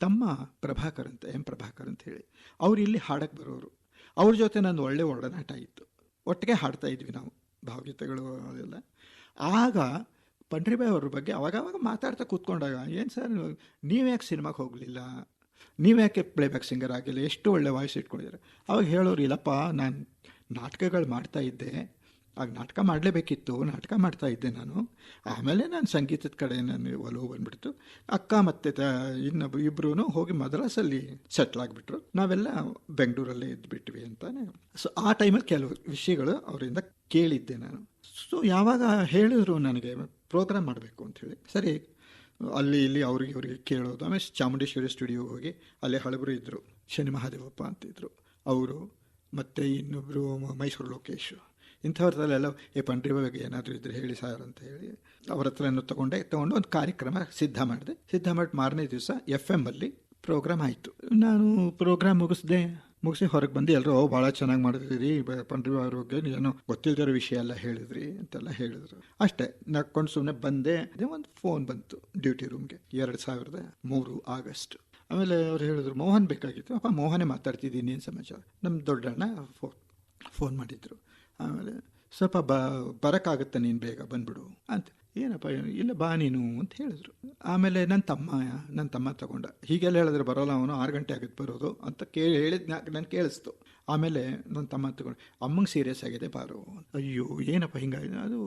ತಮ್ಮ ಪ್ರಭಾಕರ್ ಅಂತ, ಎಂ ಪ್ರಭಾಕರ್ ಅಂತ ಹೇಳಿ. ಅವ್ರು ಇಲ್ಲಿ ಹಾಡಕ್ಕೆ ಬರೋರು. ಅವ್ರ ಜೊತೆ ನಂದು ಒಳ್ಳೆ ಒಡನಾಟ ಇತ್ತು. ಒಟ್ಟಿಗೆ ಹಾಡ್ತಾ ಇದ್ವಿ ನಾವು, ಭಾವಗೀತೆಗಳು ಅದೆಲ್ಲ. ಆಗ ಪಂಡ್ರಿಬಾಯ್ ಅವ್ರ ಬಗ್ಗೆ ಅವಾಗವಾಗ ಮಾತಾಡ್ತಾ ಕೂತ್ಕೊಂಡಾಗ, ಏನು ಸರ್ ನೀವ್ಯಾಕೆ ಸಿನಿಮಾಗೆ ಹೋಗಲಿಲ್ಲ? ನೀವ್ಯಾಕೆ ಪ್ಲೇಬ್ಯಾಕ್ ಸಿಂಗರ್ ಆಗಿಲ್ಲ? ಎಷ್ಟು ಒಳ್ಳೆ ವಾಯ್ಸ್ ಇಟ್ಕೊಂಡಿದ್ದಾರೆ? ಅವಾಗ ಹೇಳೋರು, ಇಲ್ಲಪ್ಪ, ನಾನು ನಾಟಕಗಳು ಮಾಡ್ತಾ ಇದ್ದೆ. ಆಗ ನಾಟಕ ಮಾಡಲೇಬೇಕಿತ್ತು, ನಾಟಕ ಮಾಡ್ತಾ ಇದ್ದೆ ನಾನು. ಆಮೇಲೆ ನಾನು ಸಂಗೀತದ ಕಡೆ ನಾನು ಒಲವು ಬಂದ್ಬಿಡ್ತು. ಅಕ್ಕ ಮತ್ತು ತ ಇನ್ನೊಬ್ಬ ಇಬ್ಬರೂ ಹೋಗಿ ಮದ್ರಾಸಲ್ಲಿ ಸೆಟ್ಲ್ ಆಗಿಬಿಟ್ರು. ನಾವೆಲ್ಲ ಬೆಂಗಳೂರಲ್ಲೇ ಇದ್ದುಬಿಟ್ವಿ ಅಂತಾನೆ. ಸೊ ಆ ಟೈಮಲ್ಲಿ ಕೆಲವು ವಿಷಯಗಳು ಅವರಿಂದ ಕೇಳಿದ್ದೆ ನಾನು. ಸೊ ಯಾವಾಗ ಹೇಳಿದ್ರು ನನಗೆ ಪ್ರೋಗ್ರಾಮ್ ಮಾಡಬೇಕು ಅಂಥೇಳಿ ಸರಿ, ಅಲ್ಲಿ ಇಲ್ಲಿ ಅವ್ರಿಗೆ, ಇವ್ರಿಗೆ ಕೇಳೋದು. ಆಮೇಲೆ ಚಾಮುಂಡೇಶ್ವರಿ ಸ್ಟುಡಿಯೋಗೆ ಹೋಗಿ ಅಲ್ಲೇ ಹಳಬರು ಇದ್ದರು ಶನಿ ಮಹಾದೇವಪ್ಪ ಅಂತಿದ್ರು. ಅವರು ಮತ್ತು ಇನ್ನೊಬ್ಬರು ಮೈಸೂರು ಲೋಕೇಶ್. ಇಂಥವ್ರದಲ್ಲೆಲ್ಲ ಏ ಪಂಡ್ರಿ ಬಗ್ಗೆ ಏನಾದರೂ ಇದ್ರೆ ಹೇಳಿ ಸರ್ ಅಂತ ಹೇಳಿ ಅವ್ರ ಹತ್ರನೂ ತೊಗೊಂಡೆ, ತೊಗೊಂಡು ಒಂದು ಕಾರ್ಯಕ್ರಮ ಸಿದ್ಧ ಮಾಡಿದೆ. ಸಿದ್ಧ ಮಾಡಿ ಮಾರನೇ ದಿವಸ ಎಫ್ ಎಮ್ಮಲ್ಲಿ ಪ್ರೋಗ್ರಾಮ್ ಆಯಿತು. ನಾನು ಪ್ರೋಗ್ರಾಮ್ ಮುಗಿಸ್ದೆ. ಮುಗಿಸಿ ಹೊರಗೆ ಬಂದು ಎಲ್ಲರೂ ಭಾಳ ಚೆನ್ನಾಗಿ ಮಾಡಿದ್ರಿ ಪಂಡ್ರಿ ಅವ್ರ ಬಗ್ಗೆ ಏನೋ ಗೊತ್ತಿಲ್ದಿರೋ ವಿಷಯ ಎಲ್ಲ ಹೇಳಿದ್ರಿ, ಅಂತೆಲ್ಲ ಹೇಳಿದ್ರು. ಅಷ್ಟೇ ನಕ್ಕೊಂಡು ಸುಮ್ಮನೆ ಬಂದೆ. ಅದೇ ಒಂದು ಫೋನ್ ಬಂತು ಡ್ಯೂಟಿ ರೂಮ್ಗೆ, ಎರಡು ಸಾವಿರದ ಮೂರು ಆಗಸ್ಟ್. ಆಮೇಲೆ ಅವ್ರು ಹೇಳಿದ್ರು, ಮೋಹನ್ ಬೇಕಾಗಿತ್ತು. ಅಪ್ಪ, ಮೋಹನೇ ಮಾತಾಡ್ತಿದ್ದೀನಿ, ಏನು ಸಮಾಚಾರ. ನಮ್ಮ ದೊಡ್ಡಣ್ಣ ಫೋನ್ ಫೋನ್ ಮಾಡಿದ್ರು. ಆಮೇಲೆ, ಸ್ವಲ್ಪ ಬ, ಬರೋಕ್ಕಾಗುತ್ತೆ ನೀನು ಬೇಗ? ಬಂದ್ಬಿಡು, ಅಂತ. ಏನಪ್ಪ ಇಲ್ಲ ಬಾ ನೀನು ಅಂತ ಹೇಳಿದ್ರು. ಆಮೇಲೆ ನನ್ನ ತಮ್ಮ ನನ್ನ ತಮ್ಮ ತಗೊಂಡ. ಹೀಗೆಲ್ಲ ಹೇಳಿದ್ರೆ ಬರೋಲ್ಲ ಅವನು ಆರು ಗಂಟೆ ಆಗುತ್ತೆ ಬರೋದು ಅಂತ ಕೇಳಿ ಹೇಳಿದ್ ನಾನು ಕೇಳಿಸ್ತು. ಆಮೇಲೆ ನನ್ನ ತಮ್ಮ ತಗೊಂಡು ಅಮ್ಮಂಗೆ ಸೀರಿಯಸ್ ಆಗಿದೆ ಬಾರು ಅಯ್ಯೋ ಏನಪ್ಪ ಹಿಂಗಾಗಿದೆ ಅದು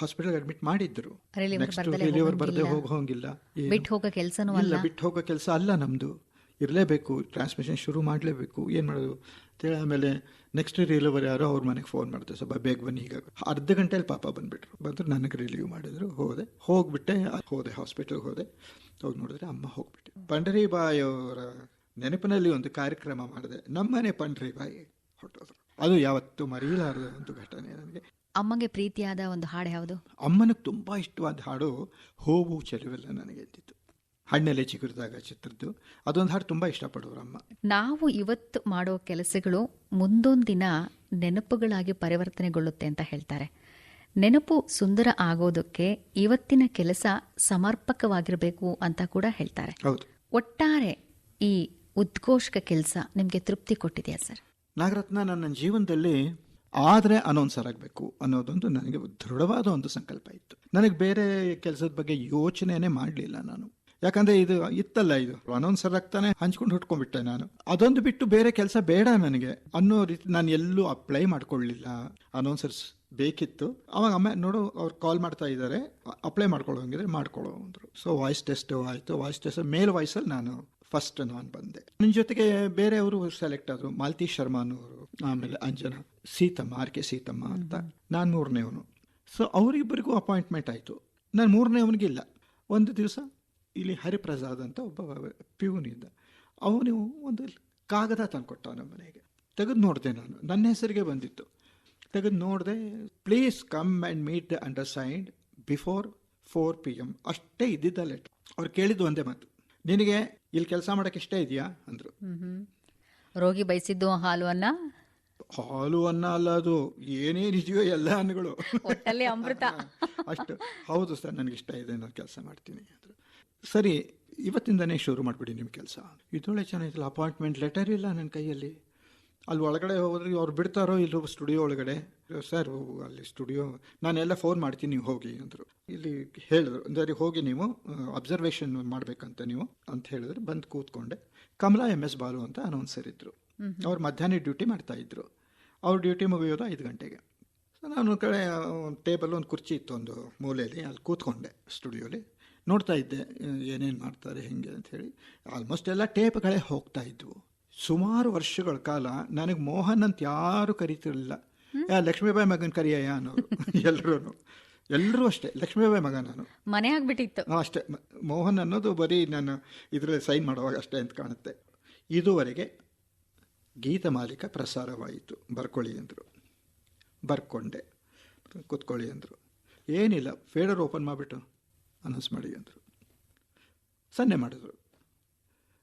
ಹಾಸ್ಪಿಟಲ್ ಅಡ್ಮಿಟ್ ಮಾಡಿದ್ರು. ನೆಕ್ಸ್ಟ್ ಬರ್ದಲೇ ಬರದೆ ಹೋಗಂಗಿಲ್ಲ. ಹೋಗೋ ಹಂಗಿಲ್ಲ? ಬಿಟ್ಟು ಹೋಗೋ ಕೆಲಸ ಅಲ್ಲ ನಮ್ಮದು ಇರಲೇಬೇಕು ಟ್ರಾನ್ಸ್ಮಿಷನ್ ಶುರು ಮಾಡಲೇಬೇಕು ಏನು ಮಾಡೋದು? ಅಂತೇಳಿ ಆಮೇಲೆ ನೆಕ್ಸ್ಟ್ ರಿಲೀವರ್ ಯಾರೋ ಅವ್ರ ಮನೆಗೆ ಫೋನ್ ಮಾಡ್ತಾರೆ ಸ್ವಲ್ಪ ಬೇಗ ಬನ್ನಿ ಈಗ ಅರ್ಧ ಗಂಟೆಯಲ್ಲಿ ಪಾಪ ಬಂದುಬಿಟ್ರು. ಬಂದರು ನನಗೆ ರಿಲೀವ್ ಮಾಡಿದ್ರು ಹೋದೆ. ಹೋಗಿಬಿಟ್ಟೆ ಹೋದೆ ಹಾಸ್ಪಿಟಲ್ಗೆ ಹೋದೆ. ಹೋಗಿ ನೋಡಿದ್ರೆ ಅಮ್ಮ ಹೋಗ್ಬಿಟ್ಟೆ. ಪಂಡರಿಬಾಯಿ ಅವರ ನೆನಪಿನಲ್ಲಿ ಒಂದು ಕಾರ್ಯಕ್ರಮ ಮಾಡಿದೆ. ನಮ್ಮನೆ ಪಂಡರಿಬಾಯಿ ಹೊಟ್ಟೋದ್ರು. ಅದು ಯಾವತ್ತೂ ಮರೆಯಲಾರದ ಒಂದು ಘಟನೆ ನನಗೆ. ಅಮ್ಮಗೆ ಪ್ರೀತಿಯಾದ ಒಂದು ಹಾಡು ಯಾವುದು? ಅಮ್ಮನಿಗೆ ತುಂಬ ಇಷ್ಟವಾದ ಹಾಡು ಹೋವು ಚೆಲುವೆಲ್ಲ ನನಗೆ ಎಂದಿತ್ತು ಹಣ್ಣೆಲೆ ಚಿಗುರಿದಾಗ ಚಿತ್ರದ್ದು. ಅದೊಂದು ಹಾಡು ತುಂಬ ಇಷ್ಟಪಡೋರು ಅಮ್ಮ. ನಾವು ಇವತ್ತು ಮಾಡೋ ಕೆಲಸಗಳು ಮುಂದೊಂದು ದಿನ ನೆನಪುಗಳಾಗಿ ಪರಿವರ್ತನೆಗೊಳ್ಳುತ್ತೆ ಅಂತ ಹೇಳ್ತಾರೆ. ನೆನಪು ಸುಂದರ ಆಗೋದಕ್ಕೆ ಇವತ್ತಿನ ಕೆಲಸ ಸಮರ್ಪಕವಾಗಿರಬೇಕು ಅಂತ ಕೂಡ ಹೇಳ್ತಾರೆ. ಹೌದು. ಒಟ್ಟಾರೆ ಈ ಉದ್ಘೋಷಕ ಕೆಲಸ ನಿಮಗೆ ತೃಪ್ತಿ ಕೊಟ್ಟಿದೆಯಾ ಸರ್? ನಾಗರತ್ನ ನನ್ನ ಜೀವನದಲ್ಲಿ ಆದರೆ ಅನೌನ್ಸರ್ ಆಗಬೇಕು ಅನ್ನೋದೊಂದು ನನಗೆ ದೃಢವಾದ ಒಂದು ಸಂಕಲ್ಪ ಇತ್ತು. ನನಗೆ ಬೇರೆ ಕೆಲಸದ ಬಗ್ಗೆ ಯೋಚನೆನೇ ಮಾಡಲಿಲ್ಲ ನಾನು. ಯಾಕಂದ್ರೆ ಇದು ಇತ್ತಲ್ಲ ಇದು. ಅನೌನ್ಸರ್ ಆಗ್ತಾನೆ ಹಂಚ್ಕೊಂಡು ಹುಟ್ಕೊಂಡ್ಬಿಟ್ಟೆ ನಾನು. ಅದೊಂದು ಬಿಟ್ಟು ಬೇರೆ ಕೆಲಸ ಬೇಡ ನನಗೆ. ಅನ್ನೋ ರೀತಿ ನಾನು ಎಲ್ಲೂ ಅಪ್ಲೈ ಮಾಡ್ಕೊಳ್ಳಿಲ್ಲ. ಅನೌನ್ಸರ್ಸ್ ಬೇಕಿತ್ತು. ಅವಾಗ ಅಮ್ಮ, ನೋಡು, ಅವ್ರು ಕಾಲ್ ಮಾಡ್ತಾ ಇದ್ದಾರೆ ಅಪ್ಲೈ ಮಾಡ್ಕೊಳ್ಳೋ ಹಂಗಿದ್ರೆ ಮಾಡ್ಕೊಳ್ಳೋ ಅಂದರು. ಸೊ ವಾಯ್ಸ್ ಟೆಸ್ಟ್ ಆಯಿತು. ವಾಯ್ಸ್ ಟೆಸ್ಟ್ ಮೇಲ್ ವಾಯ್ಸಲ್ಲಿ ನಾನು ಫಸ್ಟ್ ನಾನು ಬಂದೆ. ನನ್ನ ಜೊತೆಗೆ ಬೇರೆಯವರು ಸೆಲೆಕ್ಟ್ ಆದರು. ಮಾಲತಿ ಶರ್ಮಾ ಅನ್ನೋರು ಆಮೇಲೆ ಅಂಜನಾ. ಸೀತಮ್ಮ, ಆರ್ ಕೆ ಸೀತಮ್ಮ ಅಂತ. ನಾನು ಮೂರನೇವನು ಸೊ ಅವರಿಬ್ಬರಿಗೂ ಅಪಾಯಿಂಟ್ಮೆಂಟ್ ಆಯಿತು. ನಾನು ಮೂರನೇವನಿಗಿಲ್ಲ ಒಂದು ದಿವಸ ಇಲ್ಲಿ ಹರಿಪ್ರಸಾದ್ ಅಂತ ಒಬ್ಬ ಪ್ಯೂನ್ ಇದ್ದ. ಅವನು ಒಂದು ಕಾಗದ ತಂದುಕೊಟ್ಟ ನಮ್ಮ ಮನೆಗೆ. ತೆಗೆದು ನೋಡಿದೆ ನಾನು. ನನ್ನ ಹೆಸರಿಗೆ ಬಂದಿತ್ತು. ತೆಗೆದು ನೋಡಿದೆ please come and meet the undersigned before four P M ಅಷ್ಟೇ ಇದ್ದಿದ್ದ ಲೆಟ್ರ್ ಅವ್ರು ಕೇಳಿದ್ದು ಒಂದೇ ಮಾತು. ನಿನಗೆ ಇಲ್ಲಿ ಕೆಲಸ ಮಾಡೋಕ್ಕೆ ಇಷ್ಟ ಇದೆಯಾ? ಅಂದರು. ರೋಗಿ ಬಯಸಿದ್ದು ಹಾಲು ಅನ್ನ? ಹಾಲು ಅನ್ನ ಅಲ್ಲ ಅದು. ಏನೇನಿದೆಯೋ ಎಲ್ಲ ಅನ್ನಗಳು. ಅಮೃತ. ಅಷ್ಟು. ಹೌದು ಸರ್ ನನಗೆ ಇಷ್ಟ ಇದೆ ನಾನು ಕೆಲಸ ಮಾಡ್ತೀನಿ ಅಂದರು. ಸರಿ ಇವತ್ತಿಂದನೇ ಶುರು ಮಾಡಿಬಿಡಿ ನಿಮ್ಮ ಕೆಲಸ. ಇದೊಳ್ಳೆ ಚೆನ್ನಾಗಿಲ್ಲ ಅಪಾಯಿಂಟ್ಮೆಂಟ್ ಲೆಟರ್ ಇಲ್ಲ ನನ್ನ ಕೈಯಲ್ಲಿ. ಅಲ್ಲಿ ಒಳಗಡೆ ಹೋದ್ರೆ ಅವ್ರು ಬಿಡ್ತಾರೋ ಇಲ್ಲೋ ಸ್ಟುಡಿಯೋ ಒಳಗಡೆ? ಸರ್ ಅಲ್ಲಿ ಸ್ಟುಡಿಯೋ ನಾನೆಲ್ಲ ಫೋನ್ ಮಾಡ್ತೀನಿ ನೀವು ಹೋಗಿ ಅಂದರು. ಇಲ್ಲಿ ಹೇಳಿದ್ರು ಅಂದರೆ ಹೋಗಿ ನೀವು ಅಬ್ಸರ್ವೇಷನ್ ಮಾಡಬೇಕಂತ ನೀವು ಅಂತ ಹೇಳಿದ್ರು. ಬಂದು ಕೂತ್ಕೊಂಡೆ. ಕಮಲಾ ಎಂ ಎಸ್ ಬಾಲು ಅಂತ ಅನೌನ್ಸರ್ ಇದ್ದರು ಅವ್ರು ಮಧ್ಯಾಹ್ನ ಡ್ಯೂಟಿ ಮಾಡ್ತಾ ಇದ್ರು. ಅವ್ರ ಡ್ಯೂಟಿ ಮುಗಿಯೋದು ಐದು ಗಂಟೆಗೆ. ಸೊ ನಾನು ಕಡೆ ಒಂದು ಟೇಬಲ್ ಒಂದು ಕುರ್ಚಿ ಇತ್ತು ಒಂದು ಮೂಲೆಯಲ್ಲಿ. ಅಲ್ಲಿ ಕೂತ್ಕೊಂಡೆ ಸ್ಟುಡಿಯೋಲಿ ನೋಡ್ತಾ ಇದ್ದೆ ಏನೇನು ಮಾಡ್ತಾರೆ ಹೆಂಗೆ ಅಂತ ಹೇಳಿ. ಆಲ್ಮೋಸ್ಟ್ ಎಲ್ಲ ಟೇಪ್ಗಳೇ ಹೋಗ್ತಾ ಇದ್ವು. ಸುಮಾರು ವರ್ಷಗಳ ಕಾಲ ನನಗೆ ಮೋಹನ್ ಅಂತ ಯಾರು ಕರೀತಿರಲಿಲ್ಲ. ಯಾ ಲಕ್ಷ್ಮೀಬಾಯಿ ಮಗನ ಕರಿಯಯ್ಯ ಅನ್ನೋರು ಎಲ್ಲರೂ ಎಲ್ಲರೂ ಅಷ್ಟೇ ಲಕ್ಷ್ಮೀಬಾಯಿ ಮಗ ನಾನು. ಮನೆ ಆಗ್ಬಿಟ್ಟಿತ್ತು. ಅಷ್ಟೇ. ಮೋಹನ್ ಅನ್ನೋದು ಬರೀ ನಾನು ಇದರಲ್ಲಿ ಸೈನ್ ಮಾಡುವಾಗ ಅಷ್ಟೇ ಅಂತ ಕಾಣುತ್ತೆ. ಇದುವರೆಗೆ ಗೀತಮಾಲಿಕ ಪ್ರಸಾರವಾಯಿತು. ಬರ್ಕೊಳ್ಳಿ ಅಂದರು. ಬರ್ಕೊಂಡೆ. ಕೂತ್ಕೊಳ್ಳಿ ಅಂದರು. ಏನಿಲ್ಲ ಫೇಡರ್ ಓಪನ್ ಮಾಡಿಬಿಟ್ಟು. ಅನೌನ್ಸ್ ಮಾಡಿ ಅಂದರು. ಸನ್ನೆ ಮಾಡಿದ್ರು.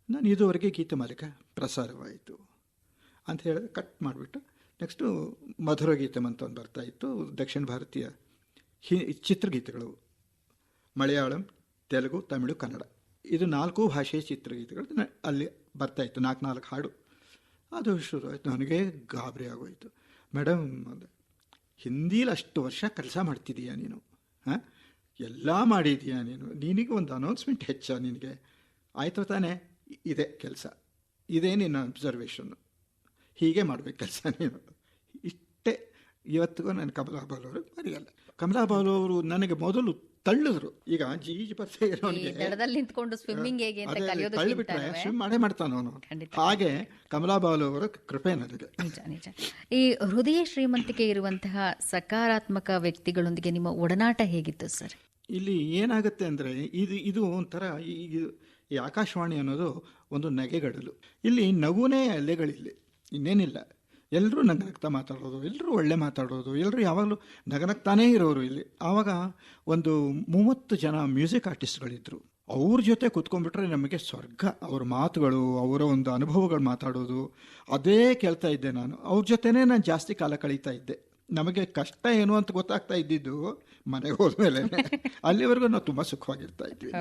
ನಾನು ಇದುವರೆಗೆ ಗೀತೆ ಮಾಲೀಕ ಪ್ರಸಾರವಾಯಿತು ಅಂತ ಹೇಳಿದ್ರೆ ಕಟ್ ಮಾಡಿಬಿಟ್ಟು ನೆಕ್ಸ್ಟು ಮಧುರ ಗೀತಮ್ ಅಂತ ಒಂದು ಬರ್ತಾ ಇತ್ತು. ದಕ್ಷಿಣ ಭಾರತೀಯ ಹಿ ಚಿತ್ರಗೀತೆಗಳು ಮಲಯಾಳಂ, ತೆಲುಗು, ತಮಿಳು, ಕನ್ನಡ. ಇದು ನಾಲ್ಕು ಭಾಷೆಯ ಚಿತ್ರಗೀತೆಗಳು ಅಲ್ಲಿ ಬರ್ತಾಯಿತ್ತು ನಾಲ್ಕು ನಾಲ್ಕು ಹಾಡು. ಅದು ಶುರು ಆಯಿತು ನನಗೆ ಗಾಬರಿ ಆಗೋಯಿತು. ಮೇಡಮ್ ಹಿಂದಿಲಿ ಅಷ್ಟು ವರ್ಷ ಕೆಲಸ ಮಾಡ್ತಿದ್ದೀಯಾ ನೀನು? ಹಾಂ? ಎಲ್ಲ ಮಾಡಿದೀಯಾ ನೀನು? ನಿನಗೆ ಒಂದು ಅನೌನ್ಸ್ಮೆಂಟ್ ಹೆಚ್ಚ ನಿನಗೆ? ಆಯಿತು ತಾನೇ ಇದೆ ಕೆಲಸ. ಇದೇ ನಿನ್ನ ಅಬ್ಸರ್ವೇಷನ್ನು ಹೀಗೆ ಮಾಡಬೇಕು ಕೆಲಸ ನೀನು. ಇಷ್ಟೇ. ಇವತ್ತಿಗೂ ನಾನು ಕಮಲಾ ಬಾಲ್ ಅವರು ಮರೆಯಲ್ಲ ಕಮಲಾ ಬಾಲ್ ಅವರು ನನಗೆ ಮೊದಲು ತಳ್ಳಿದ್ರು. ಈಗ ಜೀಜ್ ಬರ್ತಾ ಇರೋನಿಗೆ ತಳ್ಳಿಬಿಟ್ರೆ ಸ್ವಿಮ್ ಮಾಡೇ ಮಾಡ್ತಾನ ಅವನು. ಹಾಗೆ ಕಮಲಾ ಬಾಲ್ ಅವರ ಕೃಪೆ ನನಗೆ. ನಿಜ ನಿಜ. ಈ ಹೃದಯ ಶ್ರೀಮಂತಿಕೆ ಇರುವಂತಹ ಸಕಾರಾತ್ಮಕ ವ್ಯಕ್ತಿಗಳೊಂದಿಗೆ ನಿಮ್ಮ ಒಡನಾಟ ಹೇಗಿತ್ತು ಸರ್? ಇಲ್ಲಿ ಏನಾಗುತ್ತೆ ಅಂದರೆ ಇದು ಇದು ಒಂಥರ ಈ- ಈ- ಆಕಾಶವಾಣಿ ಅನ್ನೋದು ಒಂದು ನಗೆಗಡಲು. ಇಲ್ಲಿ ನಗುನೇ ಅಲೆಗಳಿಲ್ಲಿ, ಇನ್ನೇನಿಲ್ಲ. ಎಲ್ಲರೂ ನಗನಗ್ತಾ ಮಾತಾಡೋದು ಎಲ್ಲರೂ ಒಳ್ಳೆ ಮಾತಾಡೋದು ಎಲ್ಲರೂ ಯಾವಾಗಲೂ ನಗನಗ್ತಾನೇ ಇರೋರು ಇಲ್ಲಿ. ಆವಾಗ ಒಂದು ಮೂವತ್ತು ಜನ ಮ್ಯೂಸಿಕ್ ಆರ್ಟಿಸ್ಟ್ಗಳಿದ್ದರು ಅವ್ರ ಜೊತೆ ಕುತ್ಕೊಂಡ್ಬಿಟ್ರೆ ನಮಗೆ ಸ್ವರ್ಗ. ಅವ್ರ ಮಾತುಗಳು, ಅವರ ಒಂದು ಅನುಭವಗಳು ಮಾತಾಡೋದು, ಅದೇ ಕೇಳ್ತಾ ಇದ್ದೆ ನಾನು. ಅವ್ರ ಜೊತೆನೇ ನಾನು ಜಾಸ್ತಿ ಕಾಲ ಕಳೀತಾ ಇದ್ದೆ. ನಮಗೆ ಕಷ್ಟ ಏನು ಅಂತ ಗೊತ್ತಾಗ್ತಾ ಇದ್ದಿದ್ದು ಮನೆಗೆ ಹೋದ್ಮೇಲೆ ಅಲ್ಲಿವರೆಗೂ ನಾವು ತುಂಬಾ ಸುಖವಾಗಿರ್ತಾ ಇದ್ವಿ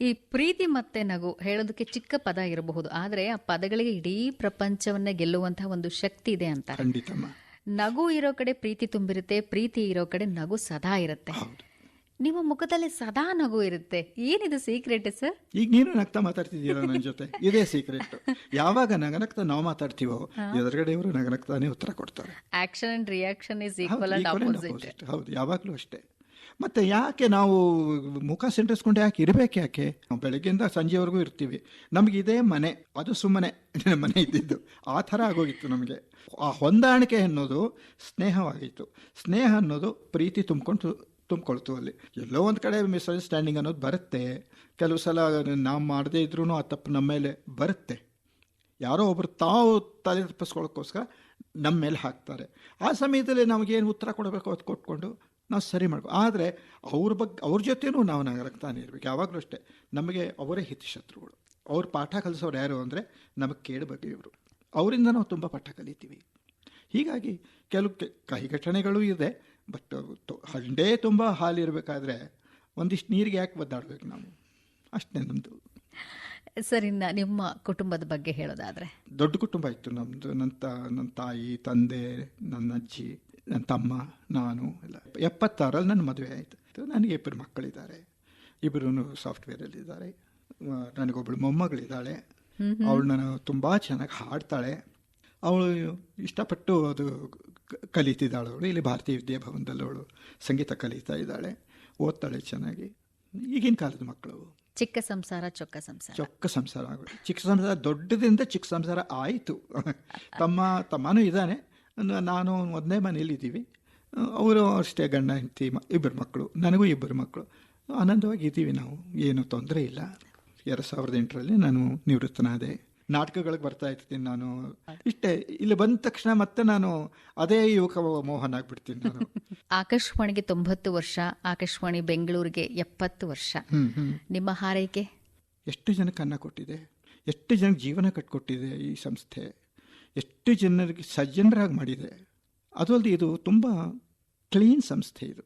ಈ ಪ್ರೀತಿ ಮತ್ತೆ ನಗು ಹೇಳೋದಕ್ಕೆ ಚಿಕ್ಕ ಪದ ಇರಬಹುದು ಆದ್ರೆ ಆ ಪದಗಳಿಗೆ ಇಡೀ ಪ್ರಪಂಚವನ್ನ ಗೆಲ್ಲುವಂತಹ ಒಂದು ಶಕ್ತಿ ಇದೆ ಅಂತಾರೆ. ಖಂಡಿತ ನಗು ಇರೋ ಕಡೆ ಪ್ರೀತಿ ತುಂಬಿರುತ್ತೆ ಪ್ರೀತಿ ಇರೋ ಕಡೆ ನಗು ಸದಾ ಇರುತ್ತೆ. ನಿಮ್ಮ ಮುಖದಲ್ಲಿ ಸದಾ ನಗು ಇರುತ್ತೆ. ಏನಿದು ಸೀಕ್ರೆಟ್ ಸರ್ ಈಗ ನೀನು ನಗ್ತಾ ಮಾತಾಡ್ತಿದ್ದೀರ ನನ್ನ ಜೊತೆ? ಇದೇ ಸೀಕ್ರೆಟ್ ಯಾವಾಗ ನಗನಗ್ತಾ ನಾವು ಮಾತಾಡ್ತೀವೋ ಎದುರುಗಡೆ ಇವರು ನಗನಗ್ತಾನೆ ಉತ್ತರ ಕೊಡ್ತಾರೆ. Action and reaction is equal and opposite ಹೌದು ಯಾವಾಗಲೂ ಅಷ್ಟೇ. ಮತ್ತೆ ಯಾಕೆ ನಾವು ಮುಖ ಸೆಂಟರ್ಸ್ಕೊಂಡು ಯಾಕೆ ಇರಬೇಕು ಯಾಕೆ? ನಾವು ಬೆಳಗ್ಗೆಯಿಂದ ಸಂಜೆವರೆಗೂ ಇರ್ತೀವಿ. ನಮ್ಗೆ ಇದೇ ಮನೆ. ಅದು ಸುಮ್ಮನೆ. ಮನೆ ಇದ್ದಿದ್ದು. ಆ ಥರ ಆಗೋಗಿತ್ತು ನಮಗೆ. ಆ ಹೊಂದಾಣಿಕೆ ಅನ್ನೋದು ಸ್ನೇಹವಾಗಿತ್ತು. ಸ್ನೇಹ ಅನ್ನೋದು ಪ್ರೀತಿ ತುಂಬ್ಕೊಂಡು ತುಂಬ್ಕೊಳ್ತು ಅಲ್ಲಿ ಎಲ್ಲೋ ಒಂದು ಕಡೆ ಮಿಸ್ಅಂಡರ್ಸ್ಟ್ಯಾಂಡಿಂಗ್ ಅನ್ನೋದು ಬರುತ್ತೆ. ಕೆಲವು ಸಲ ನಾವು ಮಾಡದೇ ಇದ್ರೂ ಆ ತಪ್ಪು ನಮ್ಮ ಮೇಲೆ ಬರುತ್ತೆ. ಯಾರೋ ಒಬ್ಬರು ತಾವು ತಲೆ ತಪ್ಪಿಸ್ಕೊಳ್ಳೋಕ್ಕೋಸ್ಕರ ನಮ್ಮ ಮೇಲೆ ಹಾಕ್ತಾರೆ. ಆ ಸಮಯದಲ್ಲಿ ನಮಗೇನು ಉತ್ತರ ಕೊಡಬೇಕು ಅದು ಕೊಟ್ಕೊಂಡು ನಾವು ಸರಿ ಮಾಡ್ಕೊ ಆದರೆ ಅವ್ರ ಬಗ್ಗೆ ಅವ್ರ ಜೊತೆನೂ ನಾವು ನಗರಕ್ತಾನೆ ಇರಬೇಕು. ಯಾವಾಗಲೂ ಅಷ್ಟೇ. ನಮಗೆ ಅವರೇ ಹಿತಶತ್ರುಗಳು. ಅವ್ರ ಪಾಠ ಕಲಿಸೋರು ಯಾರು ಅಂದರೆ ನಮಗೆ ಕೇಳಬೇಕು ಇವರು. ಅವರಿಂದ ನಾವು ತುಂಬ ಪಾಠ ಕಲಿತೀವಿ. ಹೀಗಾಗಿ ಕೆಲವು ಕಹಿ ಘಟನೆಗಳು ಇದೆ. ಬಟ್ ಹಂಡೇ ತುಂಬ ಹಾಲಿರಬೇಕಾದ್ರೆ ಒಂದಿಷ್ಟು ನೀರಿಗೆ ಯಾಕೆ ಒದ್ದಾಡ್ಬೇಕು ನಾವು? ಅಷ್ಟೇ ನಮ್ಮದು ಸರ್ ಇನ್ನ ನಿಮ್ಮ ಕುಟುಂಬದ ಬಗ್ಗೆ ಹೇಳೋದಾದರೆ. ದೊಡ್ಡ ಕುಟುಂಬ ಇತ್ತು ನಮ್ಮದು ನನ್ನ ತ ನನ್ನ ತಾಯಿ ತಂದೆ ನನ್ನ ಅಜ್ಜಿ ನನ್ನ ತಮ್ಮ ನಾನು ಎಲ್ಲ. ಎಪ್ಪತ್ತಾರಲ್ಲಿ ನನ್ನ ಮದುವೆ ಆಯಿತು. ನನಗೆ ಇಬ್ಬರು ಮಕ್ಕಳಿದ್ದಾರೆ. ಇಬ್ಬರು ಸಾಫ್ಟ್ವೇರಲ್ಲಿದ್ದಾರೆ. ನನಗೊಬ್ಬಳು ಮೊಮ್ಮಗಳಿದ್ದಾಳೆ. ಅವಳು ನಾನು ತುಂಬ ಚೆನ್ನಾಗಿ ಹಾಡ್ತಾಳೆ. ಅವಳು ಇಷ್ಟಪಟ್ಟು ಅದು ಕಲಿತಿದ್ದಾಳೆ ಅವಳು. ಇಲ್ಲಿ ಭಾರತೀಯ ವಿದ್ಯಾಭವನದಲ್ಲಿ ಅವಳು ಸಂಗೀತ ಕಲಿತಾ ಇದ್ದಾಳೆ. ಓದ್ತಾಳೆ ಚೆನ್ನಾಗಿ. ಈಗಿನ ಕಾಲದ ಮಕ್ಕಳು ಚಿಕ್ಕ ಸಂಸಾರ ಚೊಕ್ಕ ಸಂಸಾರ. ಚೊಕ್ಕ ಸಂಸಾರ ಚಿಕ್ಕ ಸಂಸಾರ ದೊಡ್ಡದಿಂದ ಚಿಕ್ಕ ಸಂಸಾರ ಆಯಿತು. ತಮ್ಮ ತಮ್ಮನೂ ಇದ್ದಾನೆ. ನಾನು ಮೊದಲನೇ ಮನೇಲಿದ್ದೀವಿ ಅವರು ಅಷ್ಟೇ ಗಂಡ ಹೆಂಡತಿ ಮ ಇಬ್ಬರು ಮಕ್ಕಳು. ನನಗೂ ಇಬ್ಬರು ಮಕ್ಕಳು. ಆನಂದವಾಗಿ ಇದ್ದೀವಿ ನಾವು. ಏನು ತೊಂದರೆ ಇಲ್ಲ. ಎರಡು ಸಾವಿರದ ಎಂಟರಲ್ಲಿ ನಾನು ನಿವೃತ್ತನಾದೆ. ನಾಟಕಗಳಿಗೆ ಬರ್ತಾ ಇರ್ತೀನಿ ನಾನು. ಇಷ್ಟೇ ಇಲ್ಲಿ ಬಂದ ತಕ್ಷಣ ಮತ್ತೆ ನಾನು ಅದೇ ಯುವಕ ಮೋಹನ್ ಆಗ್ಬಿಡ್ತೀನಿ ನಾನು. ಆಕಾಶವಾಣಿಗೆ ತೊಂಬತ್ತು ವರ್ಷ ಆಕಾಶವಾಣಿ ಬೆಂಗಳೂರಿಗೆ ಎಪ್ಪತ್ತು ವರ್ಷ. ನಿಮ್ಮ ಹಾರೈಕೆ? ಎಷ್ಟು ಜನಕ್ಕೆ ಅನ್ನ ಕೊಟ್ಟಿದೆ? ಎಷ್ಟು ಜನಕ್ಕೆ ಜೀವನ ಕಟ್ಕೊಟ್ಟಿದೆ ಈ ಸಂಸ್ಥೆ? ಎಷ್ಟು ಜನರಿಗೆ ಸಜ್ಜನರಾಗಿ ಮಾಡಿದೆ? ಅದು ಅಲ್ಲದೆ ಇದು ತುಂಬ ಕ್ಲೀನ್ ಸಂಸ್ಥೆ ಇದು.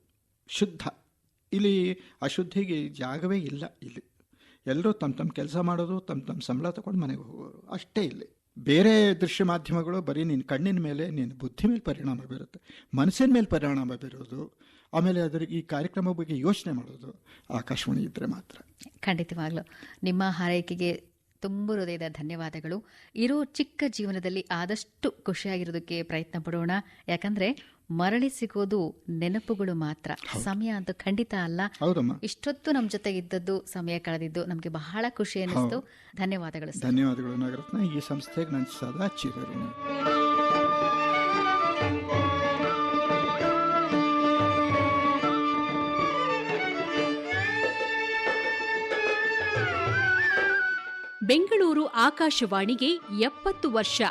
ಶುದ್ಧ. ಇಲ್ಲಿ ಅಶುದ್ಧಿಗೆ ಜಾಗವೇ ಇಲ್ಲ ಇಲ್ಲಿ. ಎಲ್ಲರೂ ತಮ್ಮ ತಮ್ಮ ಕೆಲಸ ಮಾಡೋದು, ತಮ್ಮ ತಮ್ಮ ಸಂಬಳ ತಗೊಂಡು ಮನೆಗೆ ಹೋಗೋರು. ಅಷ್ಟೇ ಇಲ್ಲಿ. ಬೇರೆ ದೃಶ್ಯ ಮಾಧ್ಯಮಗಳು ಬರೀ ನಿನ್ನ ಕಣ್ಣಿನ ಮೇಲೆ ನಿನ್ನ ಬುದ್ಧಿ ಮೇಲೆ ಪರಿಣಾಮ ಬೀರುತ್ತೆ. ಮನಸ್ಸಿನ ಮೇಲೆ ಪರಿಣಾಮ ಬೀರೋದು, ಆಮೇಲೆ ಅದರ ಈ ಕಾರ್ಯಕ್ರಮ ಬಗ್ಗೆ ಯೋಚನೆ ಮಾಡೋದು, ಆಕಾಶವಾಣಿ ಇದ್ದರೆ ಮಾತ್ರ. ಖಂಡಿತವಾಗ್ಲು. ನಿಮ್ಮ ಹಾರೈಕೆಗೆ ತುಂಬ ಹೃದಯದ ಧನ್ಯವಾದಗಳು. ಇರೋ ಚಿಕ್ಕ ಜೀವನದಲ್ಲಿ ಆದಷ್ಟು ಖುಷಿಯಾಗಿರೋದಕ್ಕೆ ಪ್ರಯತ್ನ ಪಡೋಣ. ಯಾಕಂದ್ರೆ ಮರಳಿ ಸಿಗೋದು ನೆನಪುಗಳು ಮಾತ್ರ. ಸಮಯ ಅಂತ ಖಂಡಿತ ಅಲ್ಲ. ಹೌದಮ್ಮ. ಇಷ್ಟೊತ್ತು ನಮ್ಮ ಜೊತೆ ಇದ್ದದ್ದು ಸಮಯ ಕಳೆದಿದ್ದು ನಮಗೆ ಬಹಳ ಖುಷಿ ಅನಿಸ್ತು ಧನ್ಯವಾದಗಳು ಸರ್. ಧನ್ಯವಾದಗಳು ನಾಗರತ್ನ. ಈ ಸಂಸ್ಥೆಗೆ ನಾನು ಸದಾ ಚಿರಋಣಿ. ಬೆಂಗಳೂರು ಆಕಾಶವಾಣಿಗೆ ಎಪ್ಪತ್ತು ವರ್ಷ